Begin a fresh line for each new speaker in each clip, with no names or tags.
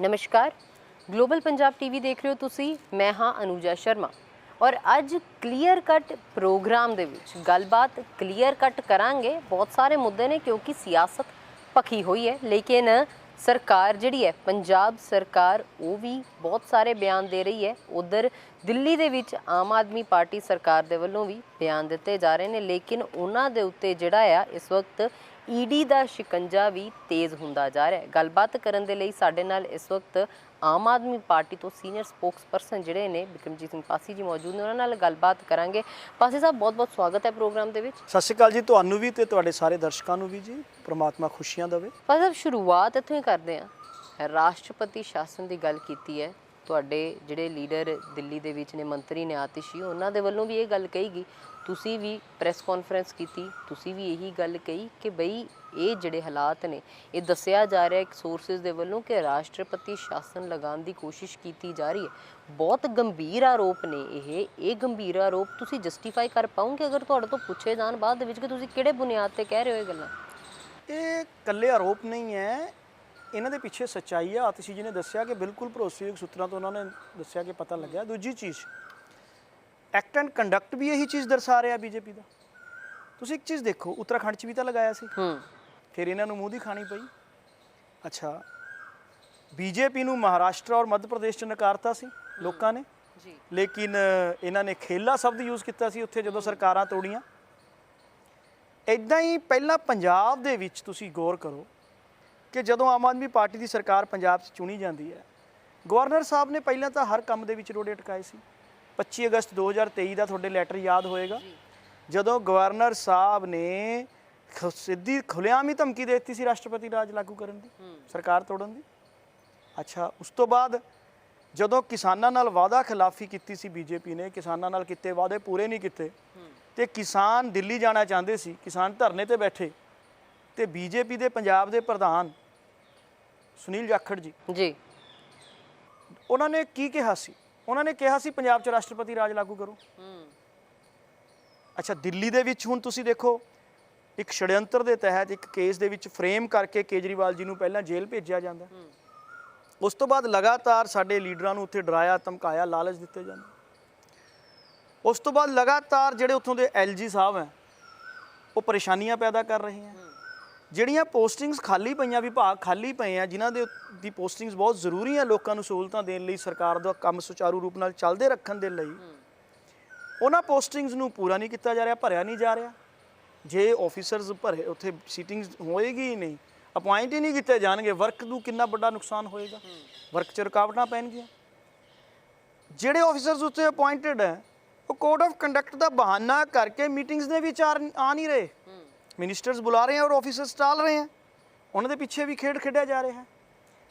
ਨਮਸਕਾਰ। Global Punjab TV ਦੇਖ ਰਹੇ ਹੋ ਤੁਸੀਂ, ਮੈਂ ਹਾਂ ਅਨੂਜਾ ਸ਼ਰਮਾ। ਔਰ ਅੱਜ ਕਲੀਅਰ ਕੱਟ ਪ੍ਰੋਗਰਾਮ ਦੇ ਵਿੱਚ ਗੱਲਬਾਤ ਕਲੀਅਰ ਕੱਟ ਕਰਾਂਗੇ। ਬਹੁਤ ਸਾਰੇ ਮੁੱਦੇ ਨੇ ਕਿਉਂਕਿ ਸਿਆਸਤ ਪੱਖੀ ਹੋਈ ਹੈ, ਲੇਕਿਨ ਸਰਕਾਰ ਜਿਹੜੀ ਹੈ, ਪੰਜਾਬ ਸਰਕਾਰ ਉਹ ਵੀ ਬਹੁਤ ਸਾਰੇ ਬਿਆਨ ਦੇ ਰਹੀ ਹੈ। ਉਧਰ ਦਿੱਲੀ ਦੇ ਵਿੱਚ ਆਮ ਆਦਮੀ ਪਾਰਟੀ ਸਰਕਾਰ ਦੇ ਵੱਲੋਂ ਵੀ ਬਿਆਨ ਦਿੱਤੇ ਜਾ ਰਹੇ ਨੇ, ਲੇਕਿਨ ਉਹਨਾਂ ਦੇ ਉੱਤੇ ਜਿਹੜਾ ਆ, ਇਸ ਵਕਤ ਈਡੀ ਦਾ ਸ਼ਿਕੰਜਾ ਵੀ ਤੇਜ਼ ਹੁੰਦਾ ਜਾ ਰਿਹਾ ਹੈ। ਗੱਲਬਾਤ ਕਰਨ ਦੇ ਲਈ ਸਾਡੇ ਨਾਲ ਇਸ ਵਕਤ ਆਮ ਆਦਮੀ ਪਾਰਟੀ ਤੋਂ ਸੀਨੀਅਰ ਸਪੋਕਸਪਰਸਨ ਜਿਹੜੇ ਨੇ ਬਿਕਰਮਜੀਤ ਸਿੰਘ ਪਾਸੀ ਜੀ ਮੌਜੂਦ ਨੇ ਉਹਨਾਂ ਨਾਲ ਗੱਲਬਾਤ ਕਰਾਂਗੇ। ਪਾਸੀ ਸਾਹਿਬ ਬਹੁਤ ਬਹੁਤ ਸਵਾਗਤ ਹੈ ਪ੍ਰੋਗਰਾਮ ਦੇ ਵਿੱਚ।
ਸਤਿ ਸ਼੍ਰੀ ਅਕਾਲ ਜੀ ਤੁਹਾਨੂੰ ਵੀ ਤੇ ਤੁਹਾਡੇ ਸਾਰੇ ਦਰਸ਼ਕਾਂ ਨੂੰ ਵੀ ਜੀ ਪ੍ਰਮਾਤਮਾ ਖੁਸ਼ੀਆਂ ਦੇਵੇ।
ਪਾਸੀ ਸਾਹਿਬ ਸ਼ੁਰੂਆਤ ਇੱਥੋਂ ਹੀ ਕਰਦੇ ਹਾਂ। ਰਾਸ਼ਟਰਪਤੀ ਸ਼ਾਸਨ ਦੀ ਗੱਲ ਕੀਤੀ ਹੈ। ਤੁਹਾਡੇ ਜਿਹੜੇ ਲੀਡਰ ਦਿੱਲੀ ਦੇ ਵਿੱਚ ਨੇ ਮੰਤਰੀ ਨੇ ਆਤਿਸ਼ੀ ਉਹਨਾਂ ਦੇ ਵੱਲੋਂ ਵੀ ਇਹ ਗੱਲ ਕਹੀ ਗਈ। ਤੁਸੀਂ ਵੀ ਪ੍ਰੈਸ ਕਾਨਫਰੰਸ ਕੀਤੀ, ਤੁਸੀਂ ਵੀ ਇਹੀ ਗੱਲ ਕਹੀ ਕਿ ਬਈ ਇਹ ਜਿਹੜੇ ਹਾਲਾਤ ਨੇ, ਇਹ ਦੱਸਿਆ ਜਾ ਰਿਹਾ ਇੱਕ ਸੋਰਸਸ ਦੇ ਵੱਲੋਂ ਕਿ ਰਾਸ਼ਟਰਪਤੀ ਸ਼ਾਸਨ ਲਗਾਉਣ ਦੀ ਕੋਸ਼ਿਸ਼ ਕੀਤੀ ਜਾ ਰਹੀ ਹੈ। ਬਹੁਤ ਗੰਭੀਰ ਆਰੋਪ ਨੇ ਇਹ ਇਹ ਗੰਭੀਰ ਆਰੋਪ ਤੁਸੀਂ ਜਸਟੀਫਾਈ ਕਰ ਪਾਉਂਗੇ ਅਗਰ ਤੁਹਾਡੇ ਤੋਂ ਪੁੱਛੇ ਜਾਣ ਬਾਅਦ ਦੇ ਵਿੱਚ ਕਿ ਤੁਸੀਂ ਕਿਹੜੇ ਬੁਨਿਆਦ ਤੇ ਕਹਿ ਰਹੇ ਹੋ ਇਹ ਗੱਲਾਂ?
ਇਹ ਕੱਲੇ ਆਰੋਪ ਨਹੀਂ ਹੈ, ਇਹਨਾਂ ਦੇ ਪਿੱਛੇ ਸੱਚਾਈ ਆ, ਆਤਿਸ਼ੀ ਜੀ ਨੇ ਦੱਸਿਆ ਕਿ ਬਿਲਕੁਲ ਭਰੋਸੇਯੋਗ ਸੂਤਰਾਂ ਤੋਂ ਉਹਨਾਂ ਨੇ ਦੱਸਿਆ ਕਿ ਪਤਾ ਲੱਗਿਆ। ਦੂਜੀ ਚੀਜ਼ ਐਕਟ ਐਂਡ ਕੰਡਕਟ ਵੀ ਇਹੀ ਚੀਜ਼ ਦਰਸਾ ਰਿਹਾ ਬੀਜੇਪੀ ਦਾ। ਤੁਸੀਂ ਇੱਕ ਚੀਜ਼ ਦੇਖੋ ਉੱਤਰਾਖੰਡ 'ਚ ਵੀ ਤਾਂ ਲਗਾਇਆ ਸੀ।
ਹੂੰ।
ਫਿਰ ਇਹਨਾਂ ਨੂੰ ਮੂੰਹ ਦੀ ਖਾਣੀ ਪਈ। ਅੱਛਾ ਬੀਜੇਪੀ ਨੂੰ ਮਹਾਰਾਸ਼ਟਰ ਔਰ ਮੱਧ ਪ੍ਰਦੇਸ਼ 'ਚ ਨਕਾਰਤਾ ਸੀ ਲੋਕਾਂ ਨੇ।
ਜੀ।
ਲੇਕਿਨ ਇਹਨਾਂ ਨੇ ਖੇਲਾ ਸ਼ਬਦ ਯੂਜ਼ ਕੀਤਾ ਸੀ ਉੱਥੇ ਜਦੋਂ ਸਰਕਾਰਾਂ ਤੋੜੀਆਂ। ਇਦਾਂ ਹੀ ਪਹਿਲਾਂ ਪੰਜਾਬ ਦੇ ਵਿੱਚ ਤੁਸੀਂ ਗੌਰ ਕਰੋ ਕਿ ਜਦੋਂ ਆਮ ਆਦਮੀ ਪਾਰਟੀ ਦੀ ਸਰਕਾਰ ਪੰਜਾਬ 'ਚ ਚੁਣੀ ਜਾਂਦੀ ਹੈ ਗਵਰਨਰ ਸਾਹਿਬ ਨੇ ਪਹਿਲਾਂ ਤਾਂ ਹਰ ਕੰਮ ਦੇ ਵਿੱਚ ਰੋੜੇ ਅਟਕਾਏ ਸੀ। 25 ਅਗਸਤ 2023 ਦਾ ਤੁਹਾਡੇ ਲੈਟਰ ਯਾਦ ਹੋਏਗਾ। ਜਦੋਂ ਗਵਰਨਰ ਸਾਹਿਬ ਨੇ ਸਿੱਧੀ ਖੁੱਲ੍ਹੇਆਮ ਹੀ ਧਮਕੀ ਦੇ ਦਿੱਤੀ ਸੀ ਰਾਸ਼ਟਰਪਤੀ ਰਾਜ ਲਾਗੂ ਕਰਨ ਦੀ ਸਰਕਾਰ ਤੋੜਨ ਦੀ। ਅੱਛਾ ਉਸ ਤੋਂ ਬਾਅਦ ਜਦੋਂ ਕਿਸਾਨਾਂ ਨਾਲ ਵਾਅਦਾ ਖਿਲਾਫੀ ਕੀਤੀ ਸੀ ਬੀਜੇਪੀ ਨੇ ਕਿਸਾਨਾਂ ਨਾਲ ਕੀਤੇ ਵਾਅਦੇ ਪੂਰੇ ਨਹੀਂ ਕੀਤੇ ਤੇ ਕਿਸਾਨ ਦਿੱਲੀ ਜਾਣਾ ਚਾਹੁੰਦੇ ਸੀ ਕਿਸਾਨ ਧਰਨੇ ਤੇ ਬੈਠੇ ਤੇ ਬੀਜੇਪੀ ਦੇ ਪੰਜਾਬ ਦੇ ਪ੍ਰਧਾਨ ਸੁਨੀਲ ਜਾਖੜ ਜੀ
ਜੀ।
ਉਹਨਾਂ ਨੇ ਕੀ ਕਿਹਾ ਸੀ? ਉਹਨਾਂ ਨੇ ਕਿਹਾ ਸੀ ਪੰਜਾਬ 'ਚ ਰਾਸ਼ਟਰਪਤੀ ਰਾਜ ਲਾਗੂ ਕਰੋ। ਅੱਛਾ, ਦਿੱਲੀ ਦੇ ਵਿੱਚ ਹੁਣ ਤੁਸੀਂ ਦੇਖੋ, ਇੱਕ ਛੜਯੰਤਰ ਦੇ ਤਹਿਤ ਇੱਕ ਕੇਸ ਦੇ ਵਿੱਚ ਫਰੇਮ ਕਰਕੇ ਕੇਜਰੀਵਾਲ ਜੀ ਨੂੰ ਪਹਿਲਾਂ ਜੇਲ੍ਹ ਭੇਜਿਆ ਜਾਂਦਾ। ਉਸ ਤੋਂ ਬਾਅਦ ਲਗਾਤਾਰ ਸਾਡੇ ਲੀਡਰਾਂ ਨੂੰ ਉੱਥੇ ਡਰਾਇਆ, ਧਮਕਾਇਆ, ਲਾਲਚ ਦਿੱਤੇ ਜਾਂਦੇ। ਉਸ ਤੋਂ ਬਾਅਦ ਲਗਾਤਾਰ ਜਿਹੜੇ ਉੱਥੋਂ ਦੇ ਐਲਜੀ ਸਾਹਿਬ ਹੈ, ਉਹ ਪਰੇਸ਼ਾਨੀਆਂ ਪੈਦਾ ਕਰ ਰਹੇ ਹੈ। ਜਿਹੜੀਆਂ ਪੋਸਟਿੰਗਸ ਖਾਲੀ ਪਈਆਂ ਵਿਭਾਗ ਖਾਲੀ ਪਏ ਆ, ਜਿਨ੍ਹਾਂ ਦੇ ਦੀ ਪੋਸਟਿੰਗਸ ਬਹੁਤ ਜ਼ਰੂਰੀ ਹੈ ਲੋਕਾਂ ਨੂੰ ਸਹੂਲਤਾਂ ਦੇਣ ਲਈ, ਸਰਕਾਰ ਦਾ ਕੰਮ ਸੁਚਾਰੂ ਰੂਪ ਨਾਲ ਚੱਲਦੇ ਰੱਖਣ ਦੇ ਲਈ, ਉਹਨਾਂ ਪੋਸਟਿੰਗਸ ਨੂੰ ਪੂਰਾ ਨਹੀਂ ਕੀਤਾ ਜਾ ਰਿਹਾ, ਭਰਿਆ ਨਹੀਂ ਜਾ ਰਿਹਾ। ਜੇ ਆਫੀਸਰਸ ਭਰੇ, ਉੱਥੇ ਸੀਟਿੰਗਸ ਹੋਏਗੀ ਹੀ ਨਹੀਂ ਅਪਾਇੰਟ ਹੀ ਨਹੀਂ ਕੀਤੇ ਜਾਣਗੇ ਵਰਕ ਨੂੰ ਕਿੰਨਾ ਵੱਡਾ ਨੁਕਸਾਨ ਹੋਏਗਾ? ਵਰਕ 'ਚ ਰੁਕਾਵਟਾਂ ਪੈਣਗੀਆਂ। ਜਿਹੜੇ ਆਫੀਸਰਸ ਉੱਤੇ ਅਪਾਇੰਟਡ ਹੈ, ਉਹ ਕੋਡ ਆਫ ਕੰਡਕਟ ਦਾ ਬਹਾਨਾ ਕਰਕੇ ਮੀਟਿੰਗਸ ਦੇ ਵਿੱਚ ਆ ਨਹੀਂ ਰਹੇ। ਮਿਨਿਸਟਰਸ ਬੁਲਾ ਰਹੇ ਹਨ ਔਰ ਆਫੀਸਰਸ ਟਾਲ ਰਹੇ ਹਨ ਉਹਨਾਂ ਦੇ ਪਿੱਛੇ ਵੀ ਖੇਡ ਖੇਡਿਆ ਜਾ ਰਿਹਾ ਹੈ।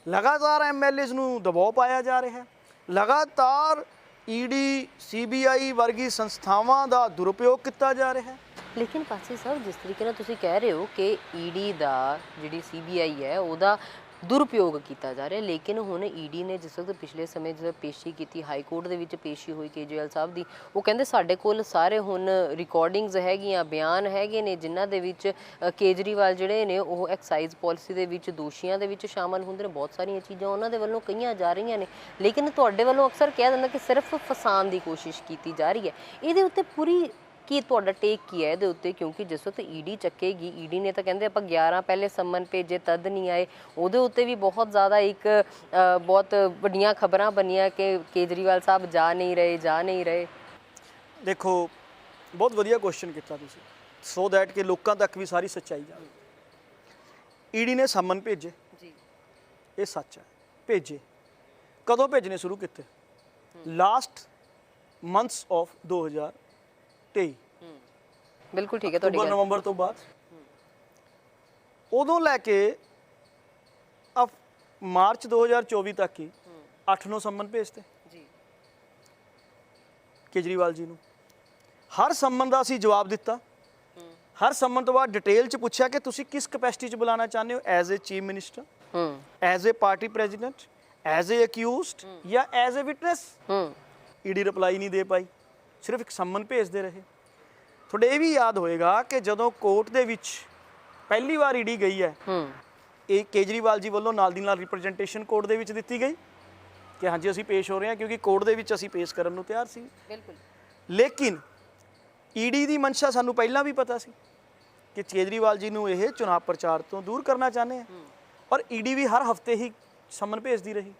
ਲਗਾਤਾਰ ਐਮਐਲਏਜ਼ ਨੂੰ ਦਬਾਅ ਪਾਇਆ ਜਾ ਰਿਹਾ ਹੈ। ਲਗਾਤਾਰ ਈਡੀ ਸੀਬੀਆਈ ਵਰਗੀ ਸੰਸਥਾਵਾਂ ਦਾ ਦੁਰਉਪਯੋਗ ਕੀਤਾ ਜਾ ਰਿਹਾ ਹੈ।
ਲੇਕਿਨ ਪਾਸੀ ਸਾਹਿਬ, ਜਿਸ ਤਰੀਕੇ ਨਾਲ ਤੁਸੀਂ ਕਹਿ ਰਹੇ ਹੋ ਕਿ ਈਡੀ ਦਾ ਜਿਹੜੀ ਸੀਬੀਆਈ ਹੈ, ਉਹਦਾ ਦੁਰਉਪਯੋਗ ਕੀਤਾ ਜਾ ਰਿਹਾ। ਲੇਕਿਨ ਹੁਣ ਈਡੀ ਨੇ ਜਿਸ ਵਕਤ ਪਿਛਲੇ ਸਮੇਂ ਜਦੋਂ ਪੇਸ਼ੀ ਕੀਤੀ, ਹਾਈ ਕੋਰਟ ਦੇ ਵਿੱਚ ਪੇਸ਼ੀ ਹੋਈ ਕੇਜਰੀਵਾਲ ਸਾਹਿਬ ਦੀ, ਉਹ ਕਹਿੰਦੇ ਸਾਡੇ ਕੋਲ ਸਾਰੇ ਹੁਣ ਰਿਕਾਰਡਿੰਗਸ ਹੈਗੀਆਂ, ਬਿਆਨ ਹੈਗੇ ਨੇ, ਜਿਨ੍ਹਾਂ ਦੇ ਵਿੱਚ ਕੇਜਰੀਵਾਲ ਜਿਹੜੇ ਨੇ, ਉਹ ਐਕਸਾਈਜ਼ ਪਾਲਿਸੀ ਦੇ ਵਿੱਚ, ਦੋਸ਼ੀਆਂ ਦੇ ਵਿੱਚ ਸ਼ਾਮਲ ਹੁੰਦੇ ਨੇ। ਬਹੁਤ ਸਾਰੀਆਂ ਚੀਜ਼ਾਂ ਉਹਨਾਂ ਦੇ ਵੱਲੋਂ ਕਹੀਆਂ ਜਾ ਰਹੀਆਂ ਨੇ। ਲੇਕਿਨ ਤੁਹਾਡੇ ਵੱਲੋਂ ਅਕਸਰ ਕਿਹਾ ਜਾਂਦਾ ਕਿ ਸਿਰਫ ਫਸਾਉਣ ਦੀ ਕੋਸ਼ਿਸ਼ ਕੀਤੀ ਜਾ ਰਹੀ ਹੈ। ਇਹਦੇ ਉੱਤੇ ਪੂਰੀ ਕੀ ਤੁਹਾਡਾ ਟੇਕ ਕੀ ਹੈ ਇਹਦੇ ਉੱਤੇ? ਕਿਉਂਕਿ ਜਿਸ ਵਕਤ ਈਡੀ ਚੱਕੇਗੀ ਈਡੀ ਨੇ ਤਾਂ ਕਹਿੰਦੇ ਆਪਾਂ 11 ਪਹਿਲੇ ਸੰਮਨ ਭੇਜੇ ਤਦ ਨਹੀਂ ਆਏ। ਉਹਦੇ ਉੱਤੇ ਵੀ ਬਹੁਤ ਜ਼ਿਆਦਾ ਇੱਕ ਬਹੁਤ ਵੱਡੀਆਂ ਖਬਰਾਂ ਬਣੀਆਂ ਕਿ ਕੇਜਰੀਵਾਲ ਸਾਹਿਬ ਜਾ ਨਹੀਂ ਰਹੇ ਜਾ ਨਹੀਂ ਰਹੇ।
ਦੇਖੋ ਬਹੁਤ ਵਧੀਆ ਕੁਐਸਚਨ ਕੀਤਾ ਤੁਸੀਂ। ਸੋ ਦੈਟ ਕਿ ਲੋਕਾਂ ਤੱਕ ਵੀ ਸਾਰੀ ਸੱਚਾਈ ਜਾਵੇ। ਈਡੀ ਨੇ ਸੰਮਨ ਭੇਜੇ।
ਜੀ।
ਇਹ ਸੱਚ ਹੈ। ਭੇਜੇ। ਕਦੋਂ ਭੇਜਣੇ ਸ਼ੁਰੂ ਕੀਤੇ? ਲਾਸਟ ਮੰਥਸ ਆਫ 2023
ਬਿਲਕੁਲ ਠੀਕ ਹੈ ਤੁਹਾਡੀ
ਅਕਤੂਬਰ
ਗੱਲ।
ਨਵੰਬਰ ਤੋਂ ਬਾਅਦ। ਉਦੋਂ ਲੈ ਕੇ ਅਫ ਮਾਰਚ 2024 ਤੱਕ ਹੀ 8-9 ਸੰਮਨ ਭੇਜਤੇ।
ਜੀ।
ਕੇਜਰੀਵਾਲ ਜੀ ਨੂੰ। ਹਰ ਸੰਮਨ ਦਾ ਅਸੀਂ ਜਵਾਬ ਦਿੱਤਾ। ਹਰ ਸੰਮਨ ਤੋਂ ਬਾਅਦ ਡਿਟੇਲ ਚ ਪੁੱਛਿਆ ਕਿ ਤੁਸੀਂ ਕਿਸ ਕਪੈਸਿਟੀ ਚ ਬੁਲਾਉਣਾ ਚਾਹੁੰਦੇ ਹੋ? ਐਜ਼ ਅ ਚੀਫ ਮਿਨਿਸਟਰ
ਹੂੰ।
As a party president as a accused ਜਾਂ ਐਜ਼ ਅ ਵਿਟਨੈਸ?
ਹੂੰ।
ਈਡੀ ਰਿਪਲਾਈ ਨਹੀਂ ਦੇ ਪਾਈ। ਸਿਰਫ ਇੱਕ ਸੰਮਨ ਭੇਜਦੇ ਰਹੇ। ਤੁਹਾਡੇ ਇਹ ਵੀ ਯਾਦ ਹੋਏਗਾ ਕਿ ਜਦੋਂ ਕੋਰਟ ਦੇ ਵਿੱਚ ਪਹਿਲੀ ਵਾਰ ਈਡੀ ਗਈ ਹੈ
ਹੂੰ।
ਇਹ ਕੇਜਰੀਵਾਲ ਜੀ ਵੱਲੋਂ ਨਾਲ ਦੀ ਨਾਲ ਰਿਪਰੈਜ਼ੈਂਟੇਸ਼ਨ ਕੋਰਟ ਦੇ ਵਿੱਚ ਦਿੱਤੀ ਗਈ ਕਿ ਹਾਂਜੀ ਅਸੀਂ ਪੇਸ਼ ਹੋ ਰਹੇ ਹਾਂ ਕਿਉਂਕਿ ਕੋਰਟ ਦੇ ਵਿੱਚ ਅਸੀਂ ਪੇਸ਼ ਕਰਨ ਨੂੰ ਤਿਆਰ ਸੀ।
ਬਿਲਕੁਲ।
ਲੇਕਿਨ ਈਡੀ ਦੀ ਮਨਸ਼ਾ ਸਾਨੂੰ ਪਹਿਲਾਂ ਵੀ ਪਤਾ ਸੀ ਕਿ ਕੇਜਰੀਵਾਲ ਜੀ ਨੂੰ ਇਹ ਚੁਣਾਵ ਪ੍ਰਚਾਰ ਤੋਂ ਦੂਰ ਕਰਨਾ ਚਾਹੁੰਦੇ ਆ। ਔਰ ਈਡੀ ਵੀ ਹਰ ਹਫ਼ਤੇ ਹੀ ਸਮਨ ਭੇਜਦੀ ਰਹੀ।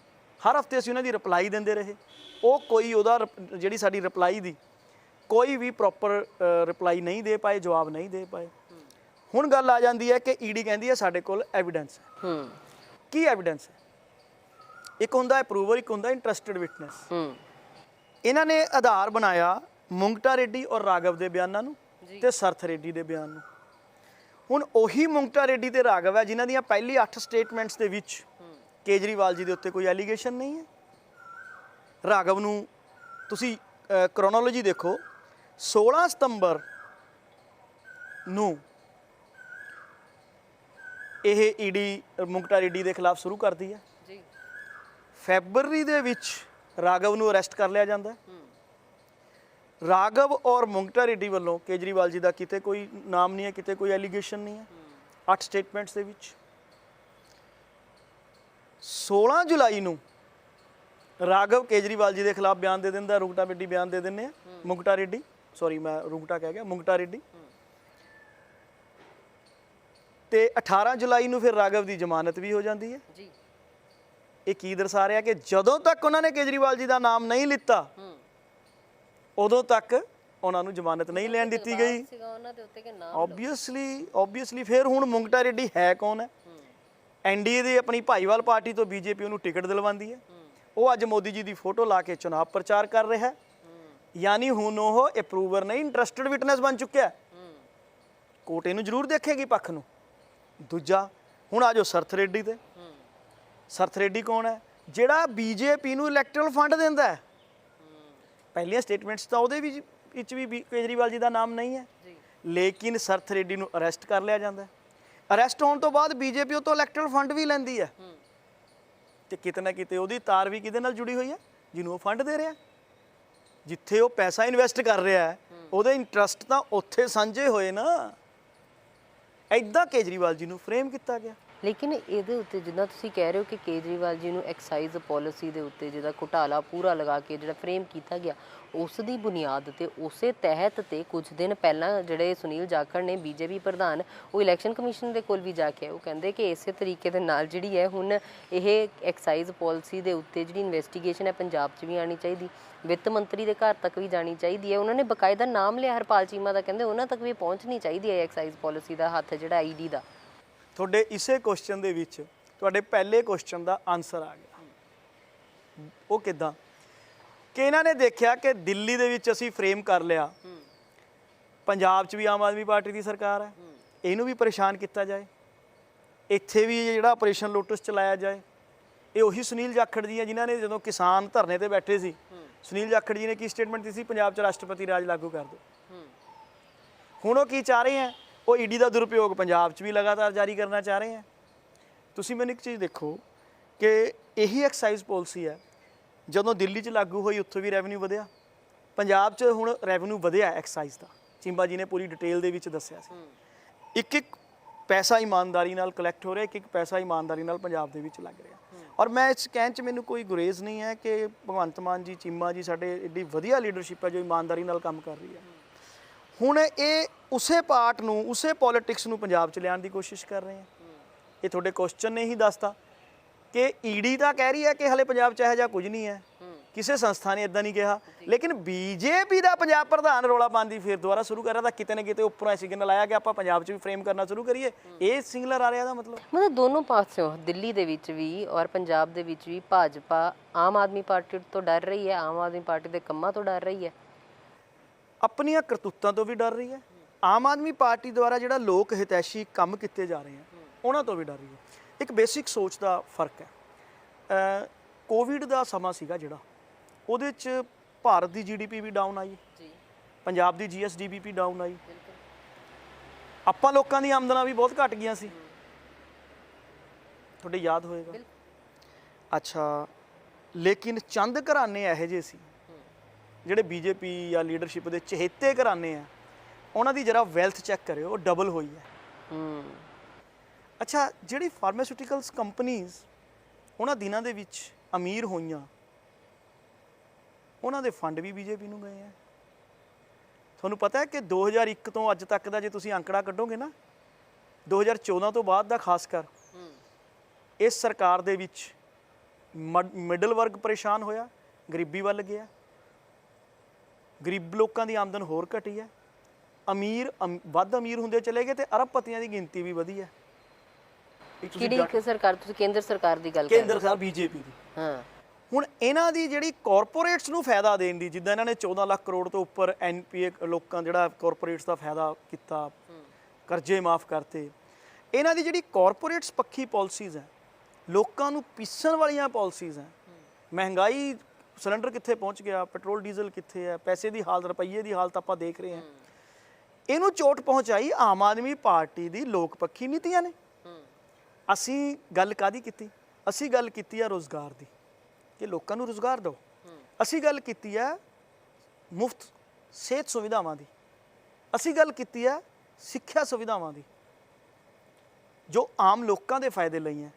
ਹਰ ਹਫ਼ਤੇ ਅਸੀਂ ਉਹਨਾਂ ਦੀ ਰਿਪਲਾਈ ਦਿੰਦੇ ਰਹੇ। ਉਹ ਕੋਈ ਉਹਦਾ ਜਿਹੜੀ ਸਾਡੀ ਰਿਪਲਾਈ ਦੀ ਕੋਈ ਵੀ ਪ੍ਰੋਪਰ ਰਿਪਲਾਈ ਨਹੀਂ ਦੇ ਪਾਏ ਜਵਾਬ ਨਹੀਂ ਦੇ ਪਾਏ। ਹੁਣ ਗੱਲ ਆ ਜਾਂਦੀ ਹੈ ਕਿ ਈਡੀ ਕਹਿੰਦੀ ਹੈ ਸਾਡੇ ਕੋਲ ਐਵੀਡੈਂਸ ਹੈ।
ਹੂੰ।
ਕੀ ਐਵੀਡੈਂਸ ਹੈ? ਇੱਕ ਹੁੰਦਾ ਅਪਰੂਵਰ ਇੱਕ ਹੁੰਦਾ ਇੰਟਰਸਟਿਡ ਵਿਟਨੈਸ
ਹੂੰ।
ਇਹਨਾਂ ਨੇ ਆਧਾਰ ਬਣਾਇਆ ਮੁੰਗਟਾ ਰੈਡੀ ਔਰ ਰਾਘਵ ਦੇ ਬਿਆਨਾਂ ਨੂੰ। ਤੇ ਸਰਥ ਰੈਡੀ ਦੇ ਬਿਆਨ ਨੂੰ। ਹੁਣ ਉਹੀ ਮੁੰਗਟਾ ਰੈਡੀ ਤੇ ਰਾਘਵ ਹੈ ਜਿਨ੍ਹਾਂ ਦੀਆਂ ਪਹਿਲੀ 8 ਸਟੇਟਮੈਂਟਸ ਦੇ ਵਿੱਚ ਕੇਜਰੀਵਾਲ ਜੀ ਦੇ ਉੱਤੇ ਕੋਈ ਐਲੀਗੇਸ਼ਨ ਨਹੀਂ ਹੈ? ਰਾਘਵ ਨੂੰ ਤੁਸੀਂ ਕ੍ਰੋਨੋਲੋਜੀ ਦੇਖੋ। 16 ਸਤੰਬਰ ਨੂੰ ਇਹ ਈਡੀ ਮੁੰਗਟਾ ਰੈਡੀ ਦੇ ਖਿਲਾਫ ਸ਼ੁਰੂ ਕਰਦੀ ਹੈ।
ਜੀ।
ਫੈਬਰਰੀ ਦੇ ਵਿੱਚ ਰਾਘਵ ਨੂੰ ਅਰੈਸਟ ਕਰ ਲਿਆ ਜਾਂਦਾ ਰਾਘਵ ਔਰ ਮੁੰਗਟਾ ਰੈਡੀ ਵੱਲੋਂ ਕੇਜਰੀਵਾਲ ਜੀ ਦਾ ਕਿਤੇ ਕੋਈ ਨਾਮ ਨਹੀਂ ਹੈ ਕਿਤੇ ਕੋਈ ਐਲੀਗੇਸ਼ਨ ਨਹੀਂ ਹੈ। ਅੱਠ ਸਟੇਟਮੈਂਟਸ ਦੇ ਵਿੱਚ। 16 ਜੁਲਾਈ ਨੂੰ ਰਾਘਵ ਕੇਜਰੀਵਾਲ ਜੀ ਦੇ ਖਿਲਾਫ ਬਿਆਨ ਦੇ ਦਿੰਦਾ ਰੁਗਟਾ ਰੈਡੀ ਬਿਆਨ ਦੇ ਦਿੰਦੇ ਆ। ਮੁੰਗਟਾ ਰੈਡੀ ਸੌਰੀ ਮੈਂ ਰੁਗਟਾ ਕਹਿ ਗਿਆ ਮੁੰਗਟਾ ਰੈਡੀ। ਤੇ 18 ਜੁਲਾਈ ਨੂੰ ਫਿਰ ਰਾਘਵ ਦੀ ਜ਼ਮਾਨਤ ਵੀ ਹੋ ਜਾਂਦੀ ਹੈ।
ਜੀ।
ਇਹ ਕੀ ਦਰਸਾ ਰਿਹਾ ਕਿ ਜਦੋਂ ਤੱਕ ਉਹਨਾਂ ਨੇ ਕੇਜਰੀਵਾਲ ਜੀ ਦਾ ਨਾਮ ਨਹੀਂ ਲਿੱਤਾ ਉਦੋਂ ਤੱਕ ਉਹਨਾਂ ਨੂੰ ਜ਼ਮਾਨਤ ਨਹੀਂ ਲੈਣ ਦਿੱਤੀ ਗਈ।
ਸੀਗਾ ਉਹਨਾਂ ਦੇ ਉੱਤੇ ਕਿ ਨਾਮ
ਆਬਵੀਅਸਲੀ ਆਬਵੀਅਸਲੀ ਫਿਰ ਹੁਣ ਮੁੰਗਟਾ ਰੈਡੀ ਹੈ ਕੌਣ ਹੂੰ? ਐਨਡੀਏ ਦੇ ਆਪਣੀ ਭਾਈਵਾਲ ਪਾਰਟੀ ਤੋਂ ਬੀਜੇਪੀ ਉਹਨੂੰ ਟਿਕਟ ਦਿਲਵਾਉਂਦੀ ਹੈ। ਉਹ ਅੱਜ ਮੋਦੀ ਜੀ ਦੀ ਫੋਟੋ ਲਾ ਕੇ ਚੁਣਾਵ ਪ੍ਰਚਾਰ ਕਰ ਰਿਹਾ ਹੈ। ਯਾਨੀ ਹੁਣ ਉਹ ਅਪਰੂਵਰ ਨਹੀਂ ਇੰਟਰਸਟਿਡ ਵਿਟਨੈਸ ਬਣ ਚੁੱਕਿਆ ਹੈ। ਕੋਰਟ ਇਹਨੂੰ ਜ਼ਰੂਰ ਦੇਖੇਗੀ ਪੱਖ ਨੂੰ। ਦੂਜਾ ਹੁਣ ਆਜੋ ਸਰਥ ਰੈਡੀ ਤੇ। ਸਰਥ ਰੈਡੀ ਕੌਣ ਹੈ? ਜਿਹੜਾ ਬੀਜੇਪੀ ਨੂੰ ਇਲੈਕਟਰਲ ਫੰਡ ਦਿੰਦਾ ਹੈ। ਪਹਿਲੀਆਂ ਸਟੇਟਮੈਂਟਸ ਤਾਂ ਉਹਦੇ ਵਿੱਚ ਵਿੱਚ ਵੀ ਕੇਜਰੀਵਾਲ ਜੀ ਦਾ ਨਾਮ ਨਹੀਂ ਹੈ। ਲੇਕਿਨ ਸਰਥ ਰੈਡੀ ਨੂੰ ਅਰੈਸਟ ਕਰ ਲਿਆ ਜਾਂਦਾ ਹੈ। ਅਰੈਸਟ ਹੋਣ ਤੋਂ ਬਾਅਦ ਬੀਜੇਪੀ ਉਹ ਤੋਂ ਇਲੈਕਟਰਲ ਫੰਡ ਵੀ ਲੈਂਦੀ ਹੈ। ਤੇ ਕਿਤੇ ਨਾ ਕਿਤੇ ਉਹਦੀ ਤਾਰ ਵੀ ਕਿਹਦੇ ਨਾਲ ਜੁੜੀ ਹੋਈ ਹੈ? ਜਿਹਨੂੰ ਉਹ ਫੰਡ ਦੇ ਰਿਹਾ ਜਿੱਥੇ ਉਹ ਪੈਸਾ ਇਨਵੈਸਟ ਕਰ ਰਿਹਾ ਹੈ ਉਹਦੇ ਇੰਟਰਸਟ ਤਾਂ ਉੱਥੇ ਸਾਂਝੇ ਹੋਏ ਨਾ। ਐਦਾਂ ਕੇਜਰੀਵਾਲ ਜੀ ਨੂੰ ਫਰੇਮ ਕੀਤਾ ਗਿਆ।
ਲੇਕਿਨ ਇਹਦੇ ਉੱਤੇ ਜਿੱਦਾਂ ਤੁਸੀਂ ਕਹਿ ਰਹੇ ਹੋ ਕਿ ਕੇਜਰੀਵਾਲ ਜੀ ਨੂੰ ਐਕਸਾਈਜ਼ ਪਾਲਿਸੀ ਦੇ ਉੱਤੇ ਜਿਹਦਾ ਘੁਟਾਲਾ ਪੂਰਾ ਲਗਾ ਕੇ ਜਿਹੜਾ ਫਰੇਮ ਕੀਤਾ ਗਿਆ, ਉਸ ਦੀ ਬੁਨਿਆਦ ਤੇ ਉਸੇ ਤਹਿਤ ਤੇ ਕੁਝ ਦਿਨ ਪਹਿਲਾਂ ਜਿਹੜੇ ਸੁਨੀਲ ਜਾਖੜ ਨੇ ਬੀਜੇਪੀ ਪ੍ਰਧਾਨ, ਉਹ ਇਲੈਕਸ਼ਨ ਕਮਿਸ਼ਨ ਦੇ ਕੋਲ ਵੀ ਜਾ ਕੇ ਉਹ ਕਹਿੰਦੇ ਕਿ ਇਸੇ ਤਰੀਕੇ ਦੇ ਨਾਲ ਜਿਹੜੀ ਹੈ ਹੁਣ ਇਹ ਐਕਸਾਈਜ਼ ਪਾਲਿਸੀ ਦੇ ਉੱਤੇ ਜਿਹੜੀ ਇਨਵੈਸਟੀਗੇਸ਼ਨ ਹੈ ਪੰਜਾਬ 'ਚ ਵੀ ਆਣੀ ਚਾਹੀਦੀ, ਵਿੱਤ ਮੰਤਰੀ ਦੇ ਘਰ ਤੱਕ ਵੀ ਜਾਣੀ ਚਾਹੀਦੀ ਹੈ। ਉਹਨਾਂ ਨੇ ਬਕਾਇਦਾ ਨਾਮ ਲਿਆ, ਹਰਪਾਲ ਚੀਮਾ ਦਾ ਕਹਿੰਦੇ ਉਹਨਾਂ ਤੱਕ ਵੀ ਪਹੁੰਚਣੀ ਚਾਹੀਦੀ ਹੈ ਐਕਸਾਈਜ਼ ਪਾਲਿਸੀ ਦਾ ਹੱਥ ਜਿਹੜਾ ਆਈਡੀ ਦਾ।
ਤੁਹਾਡੇ ਇਸੇ ਕੁਐਸਚਨ ਦੇ ਵਿੱਚ ਤੁਹਾਡੇ ਪਹਿਲੇ ਕੁਐਸਚਨ ਦਾ ਆਨਸਰ ਆ ਗਿਆ। ਉਹ ਕਿਦਾਂ? ਕਿ ਇਹਨਾਂ ਨੇ ਦੇਖਿਆ ਕਿ ਦਿੱਲੀ ਦੇ ਵਿੱਚ ਅਸੀਂ ਫਰੇਮ ਕਰ ਲਿਆ। ਪੰਜਾਬ 'ਚ ਵੀ ਆਮ ਆਦਮੀ ਪਾਰਟੀ ਦੀ ਸਰਕਾਰ ਹੈ। ਇਹਨੂੰ ਵੀ ਪਰੇਸ਼ਾਨ ਕੀਤਾ ਜਾਏ। ਇੱਥੇ ਵੀ ਜਿਹੜਾ ਆਪਰੇਸ਼ਨ ਲੋਟਸ ਚਲਾਇਆ ਜਾਏ। ਇਹ ਉਹੀ ਸੁਨੀਲ ਜਾਖੜ ਜੀ ਹੈ ਜਿਨ੍ਹਾਂ ਨੇ ਜਦੋਂ ਕਿਸਾਨ ਧਰਨੇ ਤੇ ਬੈਠੇ ਸੀ ਸੁਨੀਲ ਜਾਖੜ ਜੀ ਨੇ ਕੀ ਸਟੇਟਮੈਂਟ ਦਿੱਤੀ ਸੀ? ਪੰਜਾਬ 'ਚ ਰਾਸ਼ਟਰਪਤੀ ਰਾਜ ਲਾਗੂ ਕਰ ਦਿਓ। ਹੁਣ ਉਹ ਕੀ ਚਾਹ ਰਹੇ ਹੈ? ਉਹ ਈਡੀ ਦਾ ਦੁਰਉਪਯੋਗ ਪੰਜਾਬ 'ਚ ਵੀ ਲਗਾਤਾਰ ਜਾਰੀ ਕਰਨਾ ਚਾਹ ਰਹੇ ਹੈ ਤੁਸੀਂ ਮੈਨੂੰ ਇੱਕ ਚੀਜ਼ ਦੇਖੋ ਕਿ ਇਹੀ ਐਕਸਾਈਜ਼ ਪਾਲਿਸੀ ਹੈ, ਜਦੋਂ ਦਿੱਲੀ 'ਚ ਲਾਗੂ ਹੋਈ ਉੱਥੋਂ ਵੀ ਰੈਵਨਿਊ ਵਧਿਆ। ਪੰਜਾਬ 'ਚ ਹੁਣ ਰੈਵਨਿਊ ਵਧਿਆ ਐਕਸਾਈਜ਼ ਦਾ। ਚਿੰਬਾ ਜੀ ਨੇ ਪੂਰੀ ਡਿਟੇਲ ਦੇ ਵਿੱਚ ਦੱਸਿਆ ਸੀ। ਇੱਕ ਇੱਕ ਪੈਸਾ ਇਮਾਨਦਾਰੀ ਨਾਲ ਕਲੈਕਟ ਹੋ ਰਿਹਾ, ਇੱਕ ਇੱਕ ਪੈਸਾ ਇਮਾਨਦਾਰੀ ਨਾਲ ਪੰਜਾਬ ਦੇ ਵਿੱਚ ਲੱਗ ਰਿਹਾ। ਔਰ ਮੈਂ ਇਸ ਕਹਿਣ 'ਚ ਮੈਨੂੰ ਕੋਈ ਗੁਰੇਜ਼ ਨਹੀਂ ਹੈ ਕਿ ਭਗਵੰਤ ਮਾਨ ਜੀ ਚੀਮਾ ਜੀ ਸਾਡੇ ਏਡੀ ਵਧੀਆ ਲੀਡਰਸ਼ਿਪ ਹੈ ਜੋ ਇਮਾਨਦਾਰੀ ਨਾਲ ਕੰਮ ਕਰ ਰਹੀ ਹੈ। ਹੁਣ ਇਹ ਉਸੇ ਪਾਰਟ ਨੂੰ, ਉਸੇ ਪੋਲਿਟਿਕਸ ਨੂੰ ਪੰਜਾਬ 'ਚ ਲਿਆਉਣ ਦੀ ਕੋਸ਼ਿਸ਼ ਕਰ ਰਹੇ ਹੈ ਇਹ ਤੁਹਾਡੇ ਕੁਐਸਚਨ ਨੇ ਹੀ ਦੱਸਤਾ ਕਿ ਈਡੀ ਤਾਂ ਕਹਿ ਰਹੀ ਹੈ ਕਿ ਹਲੇ ਪੰਜਾਬ 'ਚ ਇਹੋ ਜਿਹਾ ਕੁਝ ਨਹੀਂ ਹੈ। ਕਿਸੇ ਸੰਸਥਾ ਨੇ ਇਦਾਂ ਨਹੀਂ ਕਿਹਾ। ਲੇਕਿਨ ਬੀਜੇਪੀ ਦਾ ਪੰਜਾਬ ਪ੍ਰਧਾਨ ਰੋਲਾ ਪਾਉਂਦੀ ਫਿਰ ਦੁਬਾਰਾ ਸ਼ੁਰੂ ਕਰ ਰਿਹਾ ਤਾਂ ਕਿਤੇ ਨਾ ਕਿਤੇ ਉੱਪਰੋਂ ਸਿਗਨਲ ਆਇਆ ਕਿ ਆਪਾਂ ਪੰਜਾਬ 'ਚ ਵੀ ਫਰੇਮ ਕਰਨਾ ਸ਼ੁਰੂ ਕਰੀਏ। ਇਹ ਸਿੰਗਲਰ ਆ ਰਿਹਾ ਦਾ ਮਤਲਬ।
ਮਤਲਬ ਦੋਨੋਂ ਪਾਸਿਓਂ, ਦਿੱਲੀ ਦੇ ਵਿੱਚ ਵੀ ਔਰ ਪੰਜਾਬ ਦੇ ਵਿੱਚ ਵੀ ਭਾਜਪਾ ਆਮ ਆਦਮੀ ਪਾਰਟੀ ਤੋਂ ਡਰ ਰਹੀ ਹੈ, ਆਮ ਆਦਮੀ ਪਾਰਟੀ ਦੇ ਕੰਮਾਂ ਤੋਂ ਡਰ ਰਹੀ ਹੈ।
ਆਪਣੀਆਂ ਕਰਤੂਤਾਂ ਤੋਂ ਵੀ ਡਰ ਰਹੀ ਹੈ। ਆਮ ਆਦਮੀ ਪਾਰਟੀ ਦੁਆਰਾ ਜਿਹੜਾ ਲੋਕ ਹਿਤੈਸ਼ੀ ਕੰਮ ਕੀਤੇ ਜਾ ਰਹੇ ਹਨ ਉਹਨਾਂ ਤੋਂ ਵੀ ਡਰ ਰਹੀ ਹੈ। ਇੱਕ ਬੇਸਿਕ ਸੋਚ ਦਾ ਫ਼ਰਕ ਹੈ। ਕੋਵਿਡ ਦਾ ਸਮਾਂ ਸੀਗਾ ਜਿਹੜਾ ਉਹਦੇ 'ਚ ਭਾਰਤ ਦੀ ਜੀਡੀਪੀ ਵੀ ਡਾਊਨ ਆਈ।
ਜੀ।
ਪੰਜਾਬ ਦੀ ਜੀਐਸਡੀਪੀ ਵੀ ਡਾਊਨ ਆਈ। ਆਪਾਂ ਲੋਕਾਂ ਦੀ ਆਮਦਨਾਂ ਵੀ ਬਹੁਤ ਘਟ ਗਈਆਂ ਸੀ। ਤੁਹਾਡੇ ਯਾਦ ਹੋਏਗਾ। ਅੱਛਾ ਲੇਕਿਨ ਚੰਦ ਘਰਾਣੇ ਇਹੋ ਜਿਹੇ ਸੀ। ਜਿਹੜੇ ਬੀਜੇਪੀ ਜਾਂ ਲੀਡਰਸ਼ਿਪ ਦੇ ਚਹੇਤੇ ਘਰਾਣੇ ਆ ਉਹਨਾਂ ਦੀ ਜਰਾ ਵੈਲਥ ਚੈੱਕ ਕਰਿਓ ਉਹ ਡਬਲ ਹੋਈ ਹੈ।
ਹੂੰ।
ਅੱਛਾ ਜਿਹੜੀ ਫਾਰਮਾਸਿਊਟੀਕਲਸ ਕੰਪਨੀਆਂ ਉਹਨਾਂ ਦਿਨਾਂ ਦੇ ਵਿੱਚ ਅਮੀਰ ਹੋਈਆਂ ਉਹਨਾਂ ਦੇ ਫੰਡ ਵੀ ਬੀਜੇਪੀ ਨੂੰ ਗਏ ਆ ਤੁਹਾਨੂੰ ਪਤਾ ਹੈ ਕਿ 2001 ਤੋਂ ਅੱਜ ਤੱਕ ਦਾ ਜੇ ਤੁਸੀਂ ਅੰਕੜਾ ਕੱਢੋਗੇ ਨਾ 2014 ਤੋਂ ਬਾਅਦ ਦਾ ਖਾਸ ਕਰ ਇਸ ਸਰਕਾਰ ਦੇ ਵਿੱਚ ਮਿਡਲ ਵਰਗ ਪਰੇਸ਼ਾਨ ਹੋਇਆ ਗਰੀਬੀ ਵੱਲ ਗਿਆ ਗਰੀਬ ਲੋਕਾਂ ਦੀ ਆਮਦਨ ਹੋਰ ਘਟੀ ਹੈ। ਅਮੀਰ ਅਮ- ਵੱਧ ਅਮੀਰ ਹੁੰਦੇ ਚਲੇ ਗਏ ਤੇ ਅਰਬਪਤੀਆਂ ਦੀ ਗਿਣਤੀ ਵੀ ਵਧੀ ਹੈ।
ਕਿਹੜੀ ਸਰਕਾਰ ਤੁਸੀਂ ਕੇਂਦਰ ਸਰਕਾਰ ਦੀ ਗੱਲ ਕਰ ਰਹੇ
ਕੇਂਦਰ ਸਰਕਾਰ ਬੀਜੇਪੀ ਦੀ।
ਹੋ। ਹਾਂ
ਹੁਣ ਇਹਨਾਂ ਦੀ ਜਿਹੜੀ ਕਾਰਪੋਰੇਟਸ ਨੂੰ ਫਾਇਦਾ ਦੇਣ ਦੀ ਜਿੱਦਾਂ ਇਹਨਾਂ ਨੇ 14 ਲੱਖ ਕਰੋੜ ਤੋਂ ਉੱਪਰ ਐਨਪੀਏ ਲੋਕਾਂ ਜਿਹੜਾ ਕਾਰਪੋਰੇਟਸ ਦਾ ਫਾਇਦਾ ਕੀਤਾ ਕਰਜ਼ੇ ਮਾਫ ਕਰਤੇ। ਇਹਨਾਂ ਦੀ ਜਿਹੜੀ ਕਾਰਪੋਰੇਟਸ ਪੱਖੀ ਪਾਲਿਸੀਜ਼ ਹੈ ਲੋਕਾਂ ਨੂੰ ਪੀਸਣ ਵਾਲੀਆਂ ਪਾਲਿਸੀਜ਼ ਹੈ ਮਹਿੰਗਾਈ ਸਿਲੰਡਰ ਕਿੱਥੇ ਪਹੁੰਚ ਗਿਆ ਪੈਟਰੋਲ ਡੀਜ਼ਲ ਕਿੱਥੇ ਹੈ ਪੈਸੇ ਦੀ ਹਾਲਤ ਰੁਪਈਏ ਦੀ ਹਾਲਤ ਆਪਾਂ ਦੇਖ ਰਹੇ ਹਾਂ। ਇਹਨੂੰ ਚੋਟ ਪਹੁੰਚਾਈ ਆਮ ਆਦਮੀ ਪਾਰਟੀ ਦੀ ਲੋਕ ਪੱਖੀ ਨੀਤੀਆਂ ਨੇ। ਅਸੀਂ ਗੱਲ ਕਾਦੀ ਕੀਤੀ? ਅਸੀਂ ਗੱਲ ਕੀਤੀ ਆ ਰੋਜ਼ਗਾਰ ਦੀ। ਕਿ ਲੋਕਾਂ ਨੂੰ ਰੋਜ਼ਗਾਰ ਦਿਓ। ਅਸੀਂ ਗੱਲ ਕੀਤੀ ਆ ਮੁਫਤ ਸਿਹਤ ਸੁਵਿਧਾਵਾਂ ਦੀ। ਅਸੀਂ ਗੱਲ ਕੀਤੀ ਆ ਸਿੱਖਿਆ ਸੁਵਿਧਾਵਾਂ ਦੀ। ਜੋ ਆਮ ਲੋਕਾਂ ਦੇ ਫਾਇਦੇ ਲਈ ਹੈ।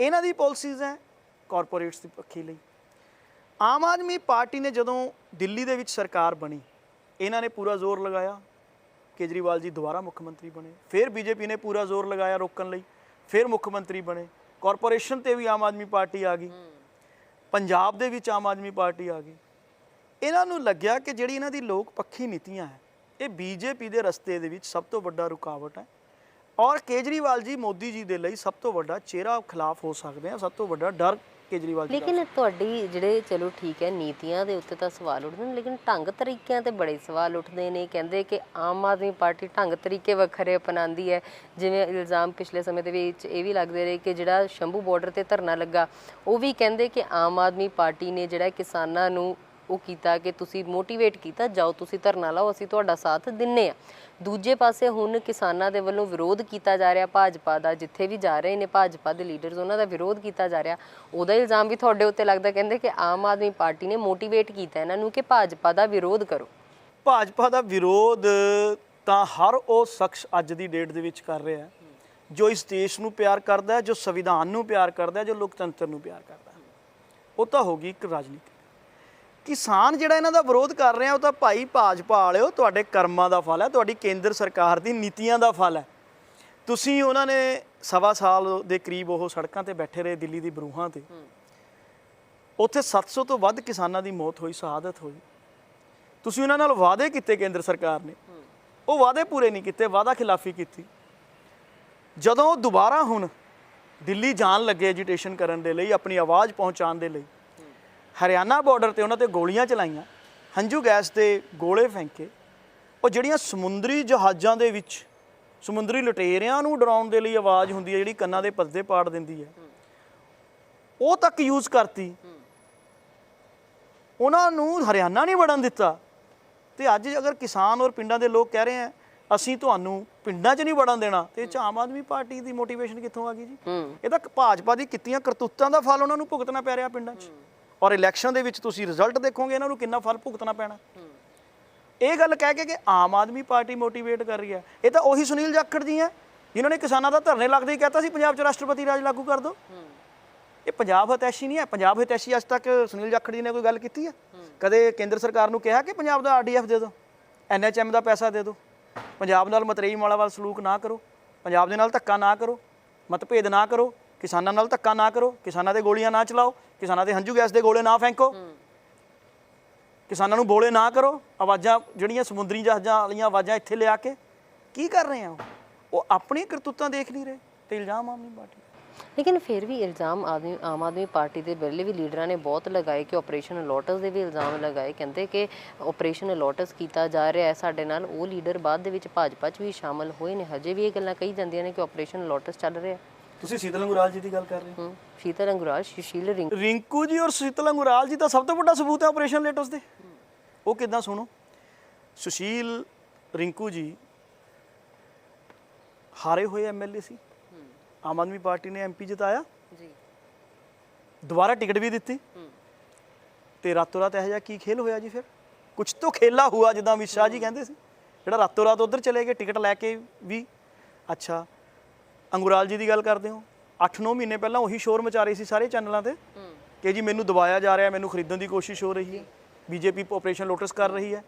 ਇਹਨਾਂ ਦੀ ਪਾਲਿਸੀਜ਼ ਹੈ ਕਾਰਪੋਰੇਟਸ ਦੀ ਪੱਖੀ ਲਈ। ਆਮ ਆਦਮੀ ਪਾਰਟੀ ਨੇ ਜਦੋਂ ਦਿੱਲੀ ਦੇ ਵਿੱਚ ਸਰਕਾਰ ਬਣੀ, ਇਹਨਾਂ ਨੇ ਪੂਰਾ ਜ਼ੋਰ ਲਗਾਇਆ, ਕੇਜਰੀਵਾਲ ਜੀ ਦੁਬਾਰਾ ਮੁੱਖ ਮੰਤਰੀ ਬਣੇ, ਫਿਰ ਬੀਜੇਪੀ ਨੇ ਪੂਰਾ ਜ਼ੋਰ ਲਗਾਇਆ ਰੋਕਣ ਲਈ, ਫਿਰ ਮੁੱਖ ਮੰਤਰੀ ਬਣੇ, ਕਾਰਪੋਰੇਸ਼ਨ ਤੇ ਵੀ ਆਮ ਆਦਮੀ ਪਾਰਟੀ ਆ ਗਈ, ਪੰਜਾਬ ਦੇ ਵਿੱਚ ਆਮ ਆਦਮੀ ਪਾਰਟੀ ਆ ਗਈ। ਇਹਨਾਂ ਨੂੰ ਲੱਗਿਆ ਕਿ ਜਿਹੜੀ ਇਹਨਾਂ ਦੀ ਲੋਕ ਪੱਖੀ ਨੀਤੀਆਂ ਹੈ, ਇਹ ਬੀਜੇਪੀ ਦੇ ਰਸਤੇ ਦੇ ਵਿੱਚ ਸਭ ਤੋਂ ਵੱਡਾ ਰੁਕਾਵਟ ਹੈ ਔਰ ਕੇਜਰੀਵਾਲ ਜੀ ਮੋਦੀ ਜੀ ਦੇ ਲਈ ਸਭ ਤੋਂ ਵੱਡਾ ਚਿਹਰਾ ਖਿਲਾਫ ਹੋ ਸਕਦੇ ਆ, ਸਭ ਤੋਂ ਵੱਡਾ ਡਰ ਕੇਜਰੀਵਾਲ
ਲੇਕਿਨ ਤੁਹਾਡੀ ਜਿਹੜੇ ਚਲੋ ਠੀਕ ਹੈ, ਨੀਤੀਆਂ ਦੇ ਉੱਤੇ ਤਾਂ ਸਵਾਲ ਉੱਠਦੇ ਨੇ, ਲੇਕਿਨ ਢੰਗ ਤਰੀਕਿਆਂ ਤੇ ਬੜੇ ਸਵਾਲ ਉੱਠਦੇ ਨੇ। ਕਹਿੰਦੇ ਕਿ ਆਮ ਆਦਮੀ ਪਾਰਟੀ ਢੰਗ ਤਰੀਕੇ ਵੱਖਰੇ ਅਪਣਾਉਂਦੀ ਹੈ। ਜਿਵੇਂ ਇਲਜ਼ਾਮ ਪਿਛਲੇ ਸਮੇਂ ਦੇ ਵਿੱਚ ਇਹ ਵੀ ਲੱਗਦੇ ਰਹੇ ਕਿ ਜਿਹੜਾ ਸ਼ੰਭੂ ਬਾਰਡਰ ਤੇ ਧਰਨਾ ਲੱਗਾ, ਉਹ ਵੀ ਕਹਿੰਦੇ ਕਿ ਆਮ ਆਦਮੀ ਪਾਰਟੀ ਨੇ ਜਿਹੜਾ ਕਿਸਾਨਾਂ ਨੂੰ ਉਹ ਕੀਤਾ ਕਿ ਤੁਸੀਂ ਮੋਟੀਵੇਟ ਕੀਤਾ, ਜਾਓ ਤੁਸੀਂ ਧਰਨਾ ਲਾਓ, ਅਸੀਂ ਤੁਹਾਡਾ ਸਾਥ ਦਿੰਨੇ ਆ। ਦੂਜੇ ਪਾਸੇ ਹੁਣ ਕਿਸਾਨਾਂ ਦੇ ਵੱਲੋਂ ਵਿਰੋਧ ਕੀਤਾ ਜਾ ਰਿਹਾ, ਭਾਜਪਾ ਦਾ, ਜਿੱਥੇ ਵੀ ਜਾ ਰਹੇ ਨੇ ਭਾਜਪਾ ਦੇ ਲੀਡਰਸ ਉਹਨਾਂ ਦਾ ਵਿਰੋਧ ਕੀਤਾ ਜਾ ਰਿਹਾ। ਉਹਦਾ ਇਲਜ਼ਾਮ ਵੀ ਤੁਹਾਡੇ ਉੱਤੇ ਲੱਗਦਾ, ਕਹਿੰਦੇ ਕਿ ਆਮ ਆਦਮੀ ਪਾਰਟੀ ਨੇ ਮੋਟੀਵੇਟ ਕੀਤਾ ਇਹਨਾਂ ਨੂੰ ਕਿ ਭਾਜਪਾ ਦਾ ਵਿਰੋਧ ਕਰੋ।
ਭਾਜਪਾ ਦਾ ਵਿਰੋਧ ਤਾਂ ਹਰ ਉਹ ਸ਼ਖਸ ਅੱਜ ਦੀ ਡੇਟ ਦੇ ਵਿੱਚ ਕਰ ਰਿਹਾ ਹੈ, ਜੋ ਇਸ ਦੇਸ਼ ਨੂੰ ਪਿਆਰ ਕਰਦਾ ਹੈ, ਜੋ ਸੰਵਿਧਾਨ ਨੂੰ ਪਿਆਰ ਕਰਦਾ ਹੈ, ਜੋ ਲੋਕਤੰਤਰ ਨੂੰ ਪਿਆਰ ਕਰਦਾ ਹੈ। ਉਹ ਤਾਂ ਹੋ ਗਈ ਇੱਕ ਰਾਜਨੀਤੀ। ਕਿਸਾਨ ਜਿਹੜਾ ਇਹਨਾਂ ਦਾ ਵਿਰੋਧ ਕਰ ਰਿਹਾ ਉਹ ਤਾਂ ਭਾਈ ਭਾਜਪਾ ਵਾਲਿਓ ਤੁਹਾਡੇ ਕਰਮਾਂ ਦਾ ਫਲ ਹੈ ਤੁਹਾਡੀ ਕੇਂਦਰ ਸਰਕਾਰ ਦੀ ਨੀਤੀਆਂ ਦਾ ਫਲ ਹੈ। ਤੁਸੀਂ ਉਹਨਾਂ ਨੇ ਸਵਾ ਸਾਲ ਦੇ ਕਰੀਬ ਉਹ ਸੜਕਾਂ ਤੇ ਬੈਠੇ ਰਹੇ ਦਿੱਲੀ ਦੀ ਬਰੂਹਾਂ ਤੇ। ਉੱਥੇ 700 ਤੋਂ ਵੱਧ ਕਿਸਾਨਾਂ ਦੀ ਮੌਤ ਹੋਈ ਸ਼ਹਾਦਤ ਹੋਈ। ਤੁਸੀਂ ਉਹਨਾਂ ਨਾਲ ਵਾਅਦੇ ਕੀਤੇ ਕੇਂਦਰ ਸਰਕਾਰ ਨੇ। ਉਹ ਵਾਅਦੇ ਪੂਰੇ ਨਹੀਂ ਕੀਤੇ ਵਾਅਦਾ ਖਿਲਾਫੀ ਕੀਤੀ। ਜਦੋਂ ਦੁਬਾਰਾ ਹੁਣ ਦਿੱਲੀ ਜਾਣ ਲੱਗੇ ਐਜੀਟੇਸ਼ਨ ਕਰਨ ਦੇ ਲਈ ਆਪਣੀ ਆਵਾਜ਼ ਪਹੁੰਚਾਉਣ ਦੇ ਲਈ ਹਰਿਆਣਾ ਬਾਰਡਰ ਤੇ ਉਹਨਾਂ ਤੇ ਗੋਲੀਆਂ ਚਲਾਈਆਂ ਹੰਝੂ ਗੈਸ ਦੇ ਗੋਲੇ ਫੈਂਕੇ ਉਹ ਜਿਹੜੀਆਂ ਸਮੁੰਦਰੀ ਜਹਾਜ਼ਾਂ ਦੇ ਵਿੱਚ ਸਮੁੰਦਰੀ ਲੁਟੇਰਿਆਂ ਨੂੰ ਡਰਾਉਣ ਦੇ ਲਈ ਆਵਾਜ਼ ਹੁੰਦੀ ਹੈ ਜਿਹੜੀ ਕੰਨਾਂ ਦੇ ਪਰਦੇ ਪਾੜ ਦਿੰਦੀ ਹੈ ਉਹ ਤੱਕ ਯੂਜ਼ ਕਰਤੀ। ਉਹਨਾਂ ਨੂੰ ਹਰਿਆਣਾ ਨਹੀਂ ਵੜਨ ਦਿੱਤਾ। ਤੇ ਅੱਜ ਅਗਰ ਕਿਸਾਨ ਔਰ ਪਿੰਡਾਂ ਦੇ ਲੋਕ ਕਹਿ ਰਹੇ ਆ ਅਸੀਂ ਤੁਹਾਨੂੰ ਪਿੰਡਾਂ 'ਚ ਨਹੀਂ ਵੜਨ ਦੇਣਾ। ਤੇ ਇਹ ਆਮ ਆਦਮੀ ਪਾਰਟੀ ਦੀ ਮੋਟੀਵੇਸ਼ਨ ਕਿੱਥੋਂ ਆ ਗਈ ਜੀ? ਇਹ ਤਾਂ ਭਾਜਪਾ ਦੀ ਕੀਤੀਆਂ ਕਰਤੂਤਾਂ ਦਾ ਫਲ ਉਹਨਾਂ ਨੂੰ ਭੁਗਤਣਾ ਪੈ ਰਿਹਾ ਪਿੰਡਾਂ 'ਚ। ਔਰ ਇਲੈਕਸ਼ਨ ਦੇ ਵਿੱਚ ਤੁਸੀਂ ਰਿਜ਼ਲਟ ਦੇਖੋਗੇ, ਇਹਨਾਂ ਨੂੰ ਕਿੰਨਾ ਫਲ ਭੁਗਤਣਾ ਪੈਣਾ। ਇਹ ਗੱਲ ਕਹਿ ਕੇ ਕਿ ਆਮ ਆਦਮੀ ਪਾਰਟੀ ਮੋਟੀਵੇਟ ਕਰ ਰਹੀ ਹੈ। ਇਹ ਤਾਂ ਉਹੀ ਸੁਨੀਲ ਜਾਖੜ ਜੀ ਹੈ, ਜਿਨ੍ਹਾਂ ਨੇ ਕਿਸਾਨਾਂ ਦਾ ਧਰਨੇ ਲੱਗਦੇ ਹੀ ਕਹਤਾ ਸੀ, ਪੰਜਾਬ 'ਚ ਰਾਸ਼ਟਰਪਤੀ ਰਾਜ ਲਾਗੂ ਕਰ ਦਿਓ ਇਹ ਪੰਜਾਬ ਹਿਤੈਸ਼ੀ ਨਹੀਂ ਹੈ, ਪੰਜਾਬ ਹਿਤੈਸ਼ੀ ਅੱਜ ਤੱਕ ਸੁਨੀਲ ਜਾਖੜ ਜੀ ਨੇ ਕੋਈ ਗੱਲ ਕੀਤੀ ਹੈ? ਕਦੇ ਕੇਂਦਰ ਸਰਕਾਰ ਨੂੰ ਕਿਹਾ ਕਿ ਪੰਜਾਬ ਦਾ ਆਰਡੀਐਫ ਦੇ ਦਿਓ ਐਨਐਚਐਮ ਦਾ ਪੈਸਾ ਦੇ ਦਿਓ ਪੰਜਾਬ ਨਾਲ ਮਤਰੇਈ ਮਾਲਾ ਵਾਲ ਸਲੂਕ ਨਾ ਕਰੋ, ਪੰਜਾਬ ਦੇ ਨਾਲ ਧੱਕਾ ਨਾ ਕਰੋ, ਮਤਭੇਦ ਨਾ ਕਰੋ ਕਿਸਾਨਾਂ ਨਾਲ ਧੱਕਾ ਨਾ ਕਰੋ ਕਿਸਾਨਾਂ ਤੇ ਗੋਲੀਆਂ ਨਾ ਚਲਾਓ ਕਿਸਾਨਾਂ ਤੇ ਹੰਝੂ ਗੈਸ ਦੇ ਗੋਲੇ ਨਾ ਫੈਂਕੋ। ਕਿਸਾਨਾਂ ਨੂੰ ਬੋਲੇ ਨਾ ਕਰੋ ਆਵਾਜ਼ਾਂ ਜਿਹੜੀਆਂ ਸਮੁੰਦਰੀ ਜਹਾਜ਼ਾਂ ਵਾਲੀਆਂ ਆਵਾਜ਼ਾਂ ਇੱਥੇ ਲਿਆ ਕੇ ਕੀ ਕਰ ਰਹੇ ਆ ਉਹ? ਆਪਣੀ ਕਰਤੂਤਾਂ ਦੇਖ ਨਹੀਂ ਰਹੇ ਤੇ ਇਲਜ਼ਾਮ ਆਮ ਨਹੀਂ ਪਾਰਟੀ
ਲੇਕਿਨ ਫਿਰ ਵੀ ਇਲਜ਼ਾਮ ਆਦਮੀ ਆਮ ਆਦਮੀ ਪਾਰਟੀ ਦੇ ਪਹਿਲੇ ਵੀ ਲੀਡਰਾਂ ਨੇ ਬਹੁਤ ਲਗਾਏ ਕਿ ਆਪਰੇਸ਼ਨ ਲੋਟਸ ਦੇ ਵੀ ਇਲਜ਼ਾਮ ਲਗਾਏ। ਕਹਿੰਦੇ ਕਿ ਆਪਰੇਸ਼ਨ ਲੋਟਸ ਕੀਤਾ ਜਾ ਰਿਹਾ ਹੈ ਸਾਡੇ ਨਾਲ। ਉਹ ਲੀਡਰ ਬਾਅਦ ਦੇ ਵਿੱਚ ਭਾਜਪਾ 'ਚ ਵੀ ਸ਼ਾਮਲ ਹੋਏ ਨੇ। ਹਜੇ ਵੀ ਇਹ ਗੱਲਾਂ ਕਹੀ ਜਾਂਦੀਆਂ ਨੇ ਕਿ ਆਪਰੇਸ਼ਨ ਲੋਟਸ ਚੱਲ ਰਿਹਾ
ਤੁਸੀਂ ਸੀਤਲ ਅੰਗੁਰਾਲ ਜੀ ਦੀ ਗੱਲ ਕਰ ਰਹੇ ਹੋ?
ਹੂੰ ਸ਼ੀਤਲ ਅੰਗੁਰਾਜ ਸੁਸ਼ੀਲ ਰਿੰਗ
ਰਿੰਕੂ ਜੀ ਔਰ ਸੀਤਲ ਅੰਗੁਰਾਲ ਜੀ ਦਾ ਸਭ ਤੋਂ ਵੱਡਾ ਸਬੂਤ ਹੈ ਆਪਰੇਸ਼ਨ ਲੇਟਸ ਦੇ। ਉਹ ਕਿਦਾਂ ਸੁਣੋ? ਸੁਸ਼ੀਲ ਰਿੰਕੂ ਜੀ ਹਾਰੇ ਹੋਏ ਐਮਐਲਏ ਸੀ। ਆਮ ਆਦਮੀ ਪਾਰਟੀ ਨੇ ਐਮਪੀ ਜਿਤਾਇਆ।
ਜੀ।
ਦੁਬਾਰਾ ਟਿਕਟ ਵੀ ਦਿੱਤੀ। ਤੇ ਰਾਤੋਂ ਰਾਤ ਇਹੋ ਜਿਹਾ ਕੀ ਖੇਲ ਹੋਇਆ ਜੀ ਫਿਰ? ਕੁਝ ਤਾਂ ਖੇਲਾ ਹੁਆ ਜਿੱਦਾਂ ਅਮਿਤ ਸ਼ਾਹ ਜੀ ਕਹਿੰਦੇ ਸੀ। ਜਿਹੜਾ ਰਾਤੋਂ ਰਾਤ ਉਧਰ ਚਲੇ ਗਏ ਟਿਕਟ ਲੈ ਕੇ ਵੀ। ਅੱਛਾ ਅੰਗੁਰਾਲ ਜੀ ਦੀ ਗੱਲ ਕਰਦੇ ਹੋ? 8-9 ਮਹੀਨੇ ਪਹਿਲਾਂ ਉਹੀ ਸ਼ੋਰ ਮਚਾ ਰਹੀ ਸੀ ਸਾਰੇ ਚੈਨਲਾਂ ਤੇ ਕਿ ਜੀ ਮੈਨੂੰ ਦਬਾਇਆ ਜਾ ਰਿਹਾ ਮੈਨੂੰ ਖਰੀਦਣ ਦੀ ਕੋਸ਼ਿਸ਼ ਹੋ ਰਹੀ ਹੈ। ਬੀਜੇਪੀ ਆਪਰੇਸ਼ਨ ਲੋਟਸ ਕਰ ਰਹੀ ਹੈ।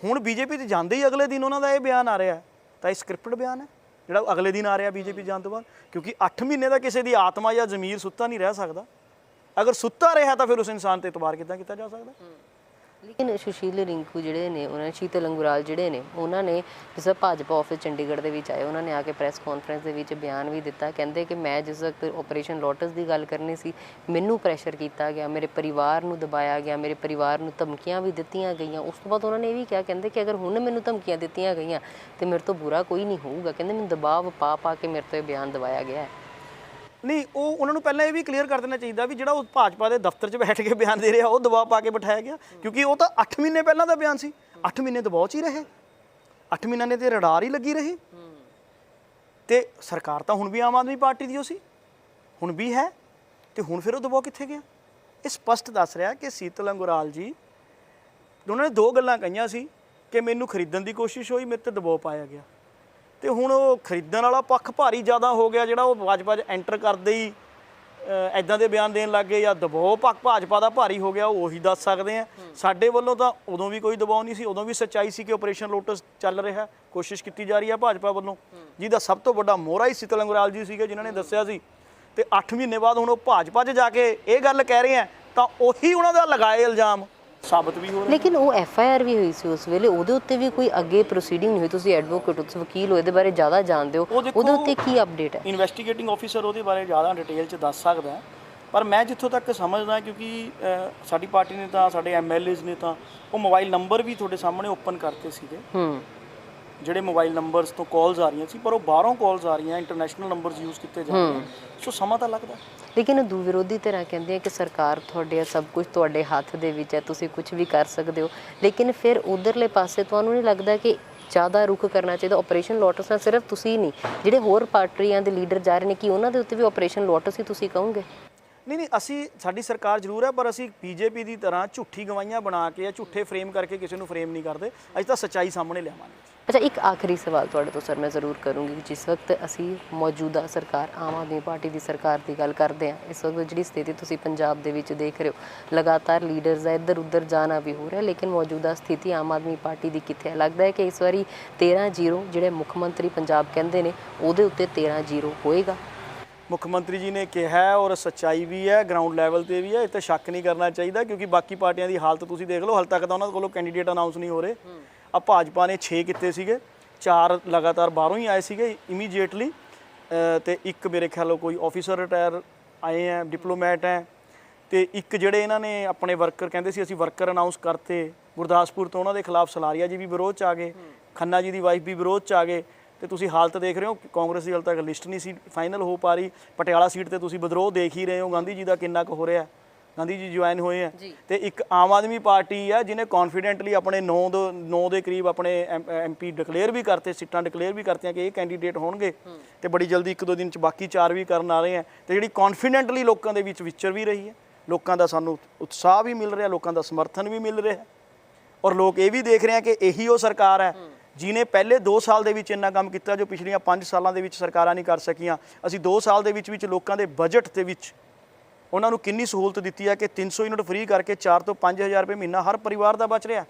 ਹੁਣ ਬੀਜੇਪੀ ਤੇ ਜਾਂਦੇ ਹੀ ਅਗਲੇ ਦਿਨ ਉਹਨਾਂ ਦਾ ਇਹ ਬਿਆਨ ਆ ਰਿਹਾ ਹੈ। ਤਾਂ ਇਹ ਸਕ੍ਰਿਪਟਡ ਬਿਆਨ ਹੈ ਜਿਹੜਾ ਅਗਲੇ ਦਿਨ ਆ ਰਿਹਾ ਬੀਜੇਪੀ ਜਾਣ ਤੋਂ ਬਾਅਦ? ਕਿਉਂਕਿ 8 ਮਹੀਨੇ ਦਾ ਕਿਸੇ ਦੀ ਆਤਮਾ ਜਾਂ ਜ਼ਮੀਰ ਸੁੱਤਾ ਨਹੀਂ ਰਹਿ ਸਕਦਾ। ਅਗਰ ਸੁੱਤਾ ਰਿਹਾ ਤਾਂ ਫਿਰ ਉਸ ਇਨਸਾਨ ਤੇ ਇਤਬਾਰ ਕਿੱਦਾਂ ਕੀਤਾ ਜਾ ਸਕਦਾ?
ਲੇਕਿਨ ਸੁਸ਼ੀਲ ਰਿੰਕੂ ਜਿਹੜੇ ਨੇ, ਉਹਨਾਂ, ਸ਼ੀਤਲ ਅੰਗੁਰਾਲ ਜਿਹੜੇ ਨੇ, ਉਹਨਾਂ ਨੇ ਜਿਸ ਵਕਤ ਭਾਜਪਾ ਆਫਿਸ ਚੰਡੀਗੜ੍ਹ ਦੇ ਵਿੱਚ ਆਏ, ਉਹਨਾਂ ਨੇ ਆ ਕੇ ਪ੍ਰੈਸ ਕਾਨਫਰੰਸ ਦੇ ਵਿੱਚ ਬਿਆਨ ਵੀ ਦਿੱਤਾ, ਕਹਿੰਦੇ ਕਿ ਮੈਂ ਜਿਸ ਵਕਤ ਆਪਰੇਸ਼ਨ ਲੋਟਸ ਦੀ ਗੱਲ ਕਰਨੀ ਸੀ, ਮੈਨੂੰ ਪ੍ਰੈਸ਼ਰ ਕੀਤਾ ਗਿਆ, ਮੇਰੇ ਪਰਿਵਾਰ ਨੂੰ ਦਬਾਇਆ ਗਿਆ, ਮੇਰੇ ਪਰਿਵਾਰ ਨੂੰ ਧਮਕੀਆਂ ਵੀ ਦਿੱਤੀਆਂ ਗਈਆਂ। ਉਸ ਤੋਂ ਬਾਅਦ ਉਹਨਾਂ ਨੇ ਇਹ ਵੀ ਕਿਹਾ, ਕਹਿੰਦੇ ਕਿ ਅਗਰ ਹੁਣ ਮੈਨੂੰ ਧਮਕੀਆਂ ਦਿੱਤੀਆਂ ਗਈਆਂ, ਤੇ ਮੇਰੇ ਤੋਂ ਬੁਰਾ ਕੋਈ ਨਹੀਂ ਹੋਊਗਾ। ਕਹਿੰਦੇ ਮੈਨੂੰ ਦਬਾਅ ਪਾ ਪਾ ਕੇ ਮੇਰੇ ਤੋਂ ਇਹ ਬਿਆਨ ਦਵਾਇਆ ਗਿਆ ਹੈ।
ਨਹੀਂ, ਉਹ ਉਹਨਾਂ ਨੂੰ ਪਹਿਲਾਂ ਇਹ ਵੀ ਕਲੀਅਰ ਕਰ ਦੇਣਾ ਚਾਹੀਦਾ ਵੀ ਜਿਹੜਾ ਉਹ ਭਾਜਪਾ ਦੇ ਦਫ਼ਤਰ 'ਚ ਬੈਠ ਕੇ ਬਿਆਨ ਦੇ ਰਿਹਾ, ਉਹ ਦਬਾਅ ਪਾ ਕੇ ਬਿਠਾਇਆ ਗਿਆ। ਕਿਉਂਕਿ ਉਹ ਤਾਂ 8 ਮਹੀਨੇ ਪਹਿਲਾਂ ਦਾ ਬਿਆਨ ਸੀ। 8 ਮਹੀਨੇ ਦਬਾਅ 'ਚ ਹੀ ਰਹੇ। 8 ਮਹੀਨਿਆਂ ਨੇ ਤੇ ਰਡਾਰ ਹੀ ਲੱਗੀ ਰਹੀ। ਤੇ ਸਰਕਾਰ ਤਾਂ ਹੁਣ ਵੀ ਆਮ ਆਦਮੀ ਪਾਰਟੀ ਦੀ ਉਹ ਸੀ। ਹੁਣ ਵੀ ਹੈ। ਤੇ ਹੁਣ ਫਿਰ ਉਹ ਦਬਾਅ ਕਿੱਥੇ ਗਿਆ? ਇਹ ਸਪਸ਼ਟ ਦੱਸ ਰਿਹਾ ਕਿ ਸੀਤਲ ਅੰਗੁਰਾਲ ਜੀ, ਉਹਨਾਂ ਨੇ ਦੋ ਗੱਲਾਂ ਕਹੀਆਂ ਸੀ ਕਿ ਮੈਨੂੰ ਖਰੀਦਣ ਦੀ ਕੋਸ਼ਿਸ਼ ਹੋਈ, ਮੇਰੇ ਤੇ ਦਬਾਅ ਪਾਇਆ ਗਿਆ। ਤੇ ਹੁਣ ਉਹ ਖਰੀਦਣ ਵਾਲਾ ਪੱਖ ਭਾਰੀ ਜ਼ਿਆਦਾ ਹੋ ਗਿਆ ਜਿਹੜਾ ਉਹ ਭਾਜਪਾ 'ਚ ਐਂਟਰ ਕਰਦੇ ਹੀ ਐਦਾਂ ਦੇ ਬਿਆਨ ਦੇਣ ਲੱਗੇ ਜਾਂ ਦਬਾਅ ਪੱਖ ਭਾਜਪਾ ਦਾ ਭਾਰੀ ਹੋ ਗਿਆ ਉਹ ਉਹੀ ਦੱਸ ਸਕਦੇ ਆ। ਸਾਡੇ ਵੱਲੋਂ ਤਾਂ ਉਦੋਂ ਵੀ ਕੋਈ ਦਬਾਅ ਨਹੀਂ ਸੀ ਉਦੋਂ ਵੀ ਸੱਚਾਈ ਸੀ ਕਿ ਆਪਰੇਸ਼ਨ ਲੋਟਸ ਚੱਲ ਰਿਹਾ ਕੋਸ਼ਿਸ਼ ਕੀਤੀ ਜਾ ਰਹੀ ਹੈ ਭਾਜਪਾ ਵੱਲੋਂ। ਜਿਹਦਾ ਸਭ ਤੋਂ ਵੱਡਾ ਮੋਹਰਾ ਹੀ ਸਿਤਲ ਅੰਗਰਾਲ ਜੀ ਸੀਗੇ ਜਿਨ੍ਹਾਂ ਨੇ ਦੱਸਿਆ ਸੀ। ਤੇ 8 ਮਹੀਨੇ ਬਾਅਦ ਹੁਣ ਉਹ ਭਾਜਪਾ 'ਚ ਜਾ ਕੇ ਇਹ ਗੱਲ ਕਹਿ ਰਹੇ ਆ ਤਾਂ ਉਹੀ ਉਹਨਾਂ ਦਾ ਲਗਾਏ ਇਲਜ਼ਾਮ। ਸਾਬਤ ਵੀ ਹੋ ਰਿਹਾ
ਲੇਕਿਨ ਉਹ ਐਫ ਆਈ ਆਰ ਵੀ ਹੋਈ ਸੀ ਉਸ ਵੇਲੇ ਉਹਦੇ ਉੱਤੇ ਵੀ ਕੋਈ ਅੱਗੇ ਪ੍ਰੋਸੀਡਿੰਗ ਨਹੀਂ ਹੋਈ। ਤੁਸੀਂ ਐਡਵੋਕੇਟ ਹੋ ਤੁਸੀਂ ਵਕੀਲ ਹੋ ਇਹਦੇ ਬਾਰੇ ਜ਼ਿਆਦਾ ਜਾਣਦੇ ਹੋ। ਉਹਦੇ ਉੱਤੇ ਕੀ ਅਪਡੇਟ ਹੈ?
ਇਨਵੈਸਟੀਗੇਟਿੰਗ ਆਫੀਸਰ ਉਹਦੇ ਬਾਰੇ ਜ਼ਿਆਦਾ ਡਿਟੇਲ ਚ ਦੱਸ ਸਕਦਾ ਹੈ। ਪਰ ਮੈਂ ਜਿੱਥੋਂ ਤੱਕ ਸਮਝਦਾ ਕਿਉਂਕਿ ਸਾਡੀ ਪਾਰਟੀ ਨੇ ਤਾਂ ਸਾਡੇ ਐਮਐਲਏਜ਼ ਨੇ ਤਾਂ ਉਹ ਮੋਬਾਈਲ ਨੰਬਰ ਵੀ ਤੁਹਾਡੇ ਸਾਹਮਣੇ ਓਪਨ ਕਰਤੇ ਸੀਗੇ।
ਹੂੰ।
ਜਿਹੜੇ ਮੋਬਾਈਲ ਨੰਬਰਸ ਤੋਂ ਕਾਲਸ ਆ ਰਹੀਆਂ ਸੀ ਪਰ ਉਹ ਬਾਹਰੋਂ ਕਾਲਸ ਆ ਰਹੀਆਂ ਇੰਟਰਨੈਸ਼ਨਲ ਨੰਬਰਸ ਯੂਜ਼ ਕੀਤੇ ਜਾ ਰਹੇ ਸੋ ਸਮਾਂ ਤਾਂ ਲੱਗਦਾ।
ਲੇਕਿਨ ਦੂ ਵਿਰੋਧੀ ਧਿਰਾਂ ਕਹਿੰਦੇ ਆ ਕਿ ਸਰਕਾਰ ਤੁਹਾਡੇ ਸਭ ਕੁਝ ਤੁਹਾਡੇ ਹੱਥ ਦੇ ਵਿੱਚ ਹੈ ਤੁਸੀਂ ਕੁਝ ਵੀ ਕਰ ਸਕਦੇ ਹੋ। ਲੇਕਿਨ ਫਿਰ ਉਧਰਲੇ ਪਾਸੇ ਤੁਹਾਨੂੰ ਨਹੀਂ ਲੱਗਦਾ ਕਿ ਜ਼ਿਆਦਾ ਰੁਖ ਕਰਨਾ ਚਾਹੀਦਾ? ਆਪਰੇਸ਼ਨ ਲੋਟਸ ਨਾਲ ਸਿਰਫ ਤੁਸੀਂ ਨਹੀਂ ਜਿਹੜੇ ਹੋਰ ਪਾਰਟੀਆਂ ਦੇ ਲੀਡਰ ਜਾ ਰਹੇ ਨੇ ਕਿ ਉਹਨਾਂ ਦੇ ਉੱਤੇ ਵੀ ਆਪਰੇਸ਼ਨ ਲੋਟਸ ਹੀ ਤੁਸੀਂ ਕਹੋਗੇ?
ਨਹੀਂ ਨਹੀਂ, ਅਸੀਂ, ਸਾਡੀ ਸਰਕਾਰ ਜ਼ਰੂਰ ਹੈ, ਪਰ ਅਸੀਂ ਬੀਜੇਪੀ ਦੀ ਤਰ੍ਹਾਂ ਝੂਠੀ ਗਵਾਈਆਂ ਬਣਾ ਕੇ ਜਾਂ ਝੂਠੇ ਫਰੇਮ ਕਰਕੇ ਕਿਸੇ ਨੂੰ ਫਰੇਮ ਨਹੀਂ ਕਰਦੇ। ਅਸੀਂ ਤਾਂ ਸੱਚਾਈ ਸਾਹਮਣੇ ਲਿਆਵਾਂਗੇ।
ਅੱਛਾ, ਇੱਕ ਆਖਰੀ ਸਵਾਲ ਤੁਹਾਡੇ ਤੋਂ, ਸਰ, ਮੈਂ ਜ਼ਰੂਰ ਕਰੂੰਗੀ ਕਿ ਜਿਸ ਵਕਤ ਅਸੀਂ ਮੌਜੂਦਾ ਸਰਕਾਰ, ਆਮ ਆਦਮੀ ਪਾਰਟੀ ਦੀ ਸਰਕਾਰ ਦੀ ਗੱਲ ਕਰਦੇ ਹਾਂ, ਇਸ ਵਕਤ ਜਿਹੜੀ ਸਥਿਤੀ ਤੁਸੀਂ ਪੰਜਾਬ ਦੇ ਵਿੱਚ ਦੇਖ ਰਹੇ ਹੋ, ਲਗਾਤਾਰ ਲੀਡਰਸ ਦਾ ਇੱਧਰ ਉੱਧਰ ਜਾਣਾ ਵੀ ਹੋ ਰਿਹਾ, ਲੇਕਿਨ ਮੌਜੂਦਾ ਸਥਿਤੀ ਆਮ ਆਦਮੀ ਪਾਰਟੀ ਦੀ ਕਿੱਥੇ ਹੈ? ਲੱਗਦਾ ਹੈ ਕਿ ਇਸ ਵਾਰੀ 13-0 ਜਿਹੜੇ ਮੁੱਖ ਮੰਤਰੀ ਪੰਜਾਬ ਕਹਿੰਦੇ ਨੇ, ਉਹਦੇ ਉੱਤੇ 13-0 ਹੋਏਗਾ।
ਮੁੱਖ ਮੰਤਰੀ ਜੀ ਨੇ ਕਿਹਾ ਹੈ ਔਰ ਸੱਚਾਈ ਵੀ ਹੈ ਗਰਾਊਂਡ ਲੈਵਲ ਤੇ ਵੀ ਹੈ ਇਹ ਤੇ ਸ਼ੱਕ ਨਹੀਂ ਕਰਨਾ ਚਾਹੀਦਾ ਕਿਉਂਕਿ ਬਾਕੀ ਪਾਰਟੀਆਂ ਦੀ ਹਾਲਤ ਤੁਸੀਂ ਦੇਖ ਲਓ, ਹਾਲ ਤੱਕ ਤਾਂ ਉਹਨਾਂ ਕੋਲੋਂ ਕੈਂਡੀਡੇਟ ਅਨਾਉਂਸ ਨਹੀਂ ਹੋ ਰਹੇ। ਆ ਭਾਜਪਾ ਨੇ 6 ਕੀਤੇ ਸੀਗੇ, ਚਾਰ ਲਗਾਤਾਰ ਬਾਹਰੋਂ ਹੀ ਆਏ ਸੀਗੇ ਇਮੀਡੀਏਟਲੀ ਤੇ ਇੱਕ ਮੇਰੇ ਖਿਆਲੋਂ ਕੋਈ ਆਫੀਸਰ ਰਿਟਾਇਰ ਆਏ ਆ ਡਿਪਲੋਮੈਟ ਹੈ, ਤੇ ਇੱਕ ਜਿਹੜੇ ਇਹਨਾਂ ਨੇ ਆਪਣੇ ਵਰਕਰ ਕਹਿੰਦੇ ਸੀ, ਅਸੀਂ ਵਰਕਰ ਅਨਾਉਂਸ ਕਰਤੇ, ਗੁਰਦਾਸਪੁਰ ਤੋਂ ਉਹਨਾਂ ਦੇ ਖਿਲਾਫ ਸਲਾਰੀਆ ਜੀ ਵੀ ਵਿਰੋਧ ਚ ਆ ਗਏ, ਖੰਨਾ ਜੀ ਦੀ ਵਾਈਫ ਵੀ ਵਿਰੋਧ ਚ ਆ ਗਏ ਤੇ ਤੁਸੀਂ ਹਾਲਤ ਦੇਖ ਰਹੇ ਹੋ ਕਾਂਗਰਸ ਦੀ ਹਾਲ ਤੱਕ ਲਿਸਟ ਨਹੀਂ ਸੀ ਫਾਈਨਲ ਹੋ ਪਾ ਰਹੀ ਪਟਿਆਲਾ ਸੀਟ ਤੇ ਤੁਸੀਂ ਵਿਦਰੋਹ ਦੇਖ ਹੀ ਰਹੇ ਹੋ ਗਾਂਧੀ ਜੀ ਦਾ ਕਿੰਨਾ ਕੁ ਹੋ ਰਿਹਾ ਗਾਂਧੀ ਜੀ ਜੁਆਇਨ ਹੋਏ ਆ ਤੇ ਇੱਕ ਆਮ ਆਦਮੀ ਪਾਰਟੀ ਆ ਜਿਹਨੇ ਕੌਨਫੀਡੈਂਟਲੀ ਆਪਣੇ 9 ਦੇ 9 ਦੇ ਕਰੀਬ ਆਪਣੇ ਐਮਪੀ ਡਿਕਲੇਅਰ ਵੀ ਕਰਤੇ ਸੀਟਾਂ ਡਿਕਲੇਅਰ ਵੀ ਕਰਤੀਆਂ ਕਿ ਇਹ ਕੈਂਡੀਡੇਟ ਹੋਣਗੇ। ਤੇ ਬੜੀ ਜਲਦੀ ਇੱਕ ਦੋ ਦਿਨ ਚ ਬਾਕੀ ਚਾਰ ਵੀ ਕਰਨ ਆ ਰਹੇ ਆ ਤੇ ਜਿਹੜੀ ਕੌਨਫੀਡੈਂਟਲੀ ਲੋਕਾਂ ਦੇ ਵਿੱਚ ਵਿਚਰ ਵੀ ਰਹੀ ਹੈ ਲੋਕਾਂ ਦਾ ਸਾਨੂੰ ਉਤਸ਼ਾਹ ਵੀ ਮਿਲ ਰਿਹਾ ਲੋਕਾਂ ਦਾ ਸਮਰਥਨ ਵੀ ਮਿਲ ਰਿਹਾ ਔਰ ਲੋਕ ਇਹ ਵੀ ਦੇਖ ਰਹੇ ਆ ਕਿ ਇਹੀ ਉਹ ਸਰਕਾਰ ਹੈ। ਜਿਨੇ ਪਹਿਲੇ 2 ਸਾਲ ਦੇ ਵਿੱਚ ਇੰਨਾ ਕੰਮ ਕੀਤਾ ਜੋ ਪਿਛਲੀਆਂ 5 ਸਾਲਾਂ ਦੇ ਵਿੱਚ ਸਰਕਾਰਾਂ ਨਹੀਂ ਕਰ ਸਕੀਆਂ ਅਸੀਂ 2 ਸਾਲ ਦੇ ਵਿੱਚ ਵਿੱਚ ਲੋਕਾਂ ਦੇ ਬਜਟ ਦੇ ਵਿੱਚ ਉਹਨਾਂ ਨੂੰ ਕਿੰਨੀ ਸਹੂਲਤ ਦਿੱਤੀ ਹੈ ਕਿ 300 ਯੂਨਿਟ ਫ੍ਰੀ ਕਰਕੇ 4 ਤੋਂ 5000 ਰੁਪਏ ਮਹੀਨਾ ਹਰ ਪਰਿਵਾਰ ਦਾ ਬਚ ਰਿਹਾ।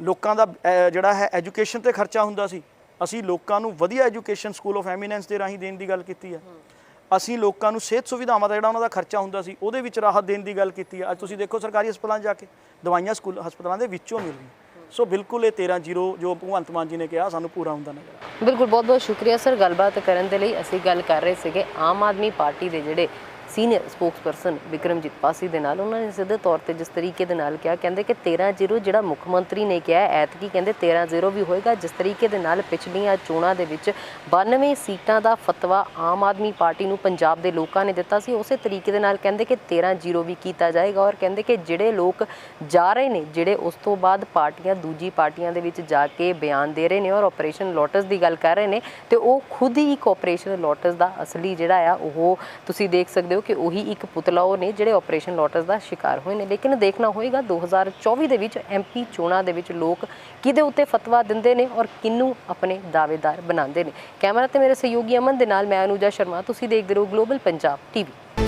ਲੋਕਾਂ ਦਾ ਜਿਹੜਾ ਹੈ ਐਜੂਕੇਸ਼ਨ ਤੇ ਖਰਚਾ ਹੁੰਦਾ ਸੀ। ਅਸੀਂ ਲੋਕਾਂ ਨੂੰ ਵਧੀਆ ਐਜੂਕੇਸ਼ਨ ਸਕੂਲ ਆਫ ਐਮੀਨੈਂਸ ਦੇ ਰਾਹੀਂ ਦੇਣ ਦੀ ਗੱਲ ਕੀਤੀ ਹੈ। ਅਸੀਂ ਲੋਕਾਂ ਨੂੰ ਸਿਹਤ ਸੁਵਿਧਾਵਾਂ ਦਾ ਜਿਹੜਾ ਉਹਨਾਂ ਦਾ ਖਰਚਾ ਹੁੰਦਾ ਸੀ ਉਹਦੇ ਵਿੱਚ ਰਾਹਤ ਦੇਣ ਦੀ ਗੱਲ ਕੀਤੀ ਹੈ। ਅੱਜ ਤੁਸੀਂ ਦੇਖੋ ਸਰਕਾਰੀ ਹਸਪਤਾਲਾਂ ਜਾ ਕੇ ਦਵਾਈਆਂ ਸਕੂਲ ਹਸਪਤਾਲਾਂ ਦੇ ਵਿੱਚੋਂ ਮਿਲ ਰਹੀਆਂ। ਸੋ ਬਿਲਕੁਲ ਇਹ 13 ਜ਼ੀਰੋ ਜੋ ਭਗਵੰਤ ਮਾਨ ਜੀ ਨੇ ਕਿਹਾ, ਸਾਨੂੰ ਪੂਰਾ ਹੁੰਦਾ ਨਜ਼ਰ
ਬਿਲਕੁਲ ਬਹੁਤ ਬਹੁਤ ਸ਼ੁਕਰੀਆ, ਸਰ। ਗੱਲਬਾਤ ਕਰਨ ਦੇ ਲਈ ਅਸੀਂ ਗੱਲ ਕਰ ਰਹੇ ਸੀਗੇ ਆਮ ਆਦਮੀ ਪਾਰਟੀ ਦੇ ਜਿਹੜੇ ਸੀਨੀਅਰ ਸਪੋਕਸਪਰਸਨ ਵਿਕਰਮਜੀਤ ਪਾਸੀ ਦੇ ਨਾਲ, ਉਹਨਾਂ ਨੇ ਸਿੱਧੇ ਤੌਰ ਤੇ ਜਿਸ ਤਰੀਕੇ ਦੇ ਨਾਲ ਕਿਹਾ, ਕਹਿੰਦੇ ਕਿ 13-0 ਜਿਹੜਾ ਮੁੱਖ ਮੰਤਰੀ ਨੇ ਕਿਹਾ, ਐਤਕੀ ਕਹਿੰਦੇ 13-0 ਵੀ ਹੋਏਗਾ, ਜਿਸ ਤਰੀਕੇ ਦੇ ਨਾਲ ਪਿਛਲੀਆਂ ਚੋਣਾਂ ਦੇ ਵਿੱਚ 92 ਸੀਟਾਂ ਦਾ ਫਤਵਾ ਆਮ ਆਦਮੀ ਪਾਰਟੀ ਨੂੰ ਪੰਜਾਬ ਦੇ ਲੋਕਾਂ ਨੇ ਦਿੱਤਾ ਸੀ। ਉਸੇ ਤਰੀਕੇ ਦੇ ਨਾਲ ਕਹਿੰਦੇ ਕਿ 13-0 ਵੀ ਕੀਤਾ ਜਾਏਗਾ ਔਰ ਕਹਿੰਦੇ ਕਿ ਜਿਹੜੇ ਲੋਕ ਜਾ ਰਹੇ ਨੇ, ਜਿਹੜੇ ਉਸ ਤੋਂ ਬਾਅਦ ਪਾਰਟੀਆਂ ਦੂਜੀ ਪਾਰਟੀਆਂ ਦੇ ਵਿੱਚ ਜਾ ਕੇ ਬਿਆਨ ਦੇ ਰਹੇ ਨੇ ਔਰ ਆਪਰੇਸ਼ਨ ਲੋਟਸ ਦੀ ਗੱਲ ਕਰ ਰਹੇ ਨੇ, ਤੇ ਉਹ ਖੁਦ ਹੀ ਇੱਕ ਆਪਰੇਸ਼ਨ ਲੋਟਸ ਦਾ ਅਸਲੀ ਜਿਹੜਾ ਆ, ਉਹ ਤੁਸੀਂ ਦੇਖ ਸਕਦੇ ਹੋ ਹੋ ਕਿ ਉਹੀ ਇੱਕ ਪੁਤਲਾ ਉਹ ਨੇ ਜਿਹੜੇ ਆਪਰੇਸ਼ਨ ਲੋਟਸ ਦਾ ਸ਼ਿਕਾਰ ਹੋਏ ਨੇ। ਲੇਕਿਨ ਦੇਖਣਾ ਹੋਏਗਾ 2024 ਦੇ ਵਿੱਚ ਐਮਪੀ ਚੋਣਾਂ ਦੇ ਵਿੱਚ ਲੋਕ ਕਿਹਦੇ ਉੱਤੇ ਫਤਵਾ ਦਿੰਦੇ ਨੇ ਔਰ ਕਿਹਨੂੰ ਆਪਣੇ ਦਾਅਵੇਦਾਰ ਬਣਾਉਂਦੇ ਨੇ। ਕੈਮਰਾ ਤੇ ਮੇਰੇ ਸਹਿਯੋਗੀ ਅਮਨ ਦੇ ਨਾਲ ਮੈਂ ਅਨੂਜਾ ਸ਼ਰਮਾ। ਤੁਸੀਂ ਦੇਖਦੇ ਰਹੋ ਗਲੋਬਲ ਪੰਜਾਬ ਟੀਵੀ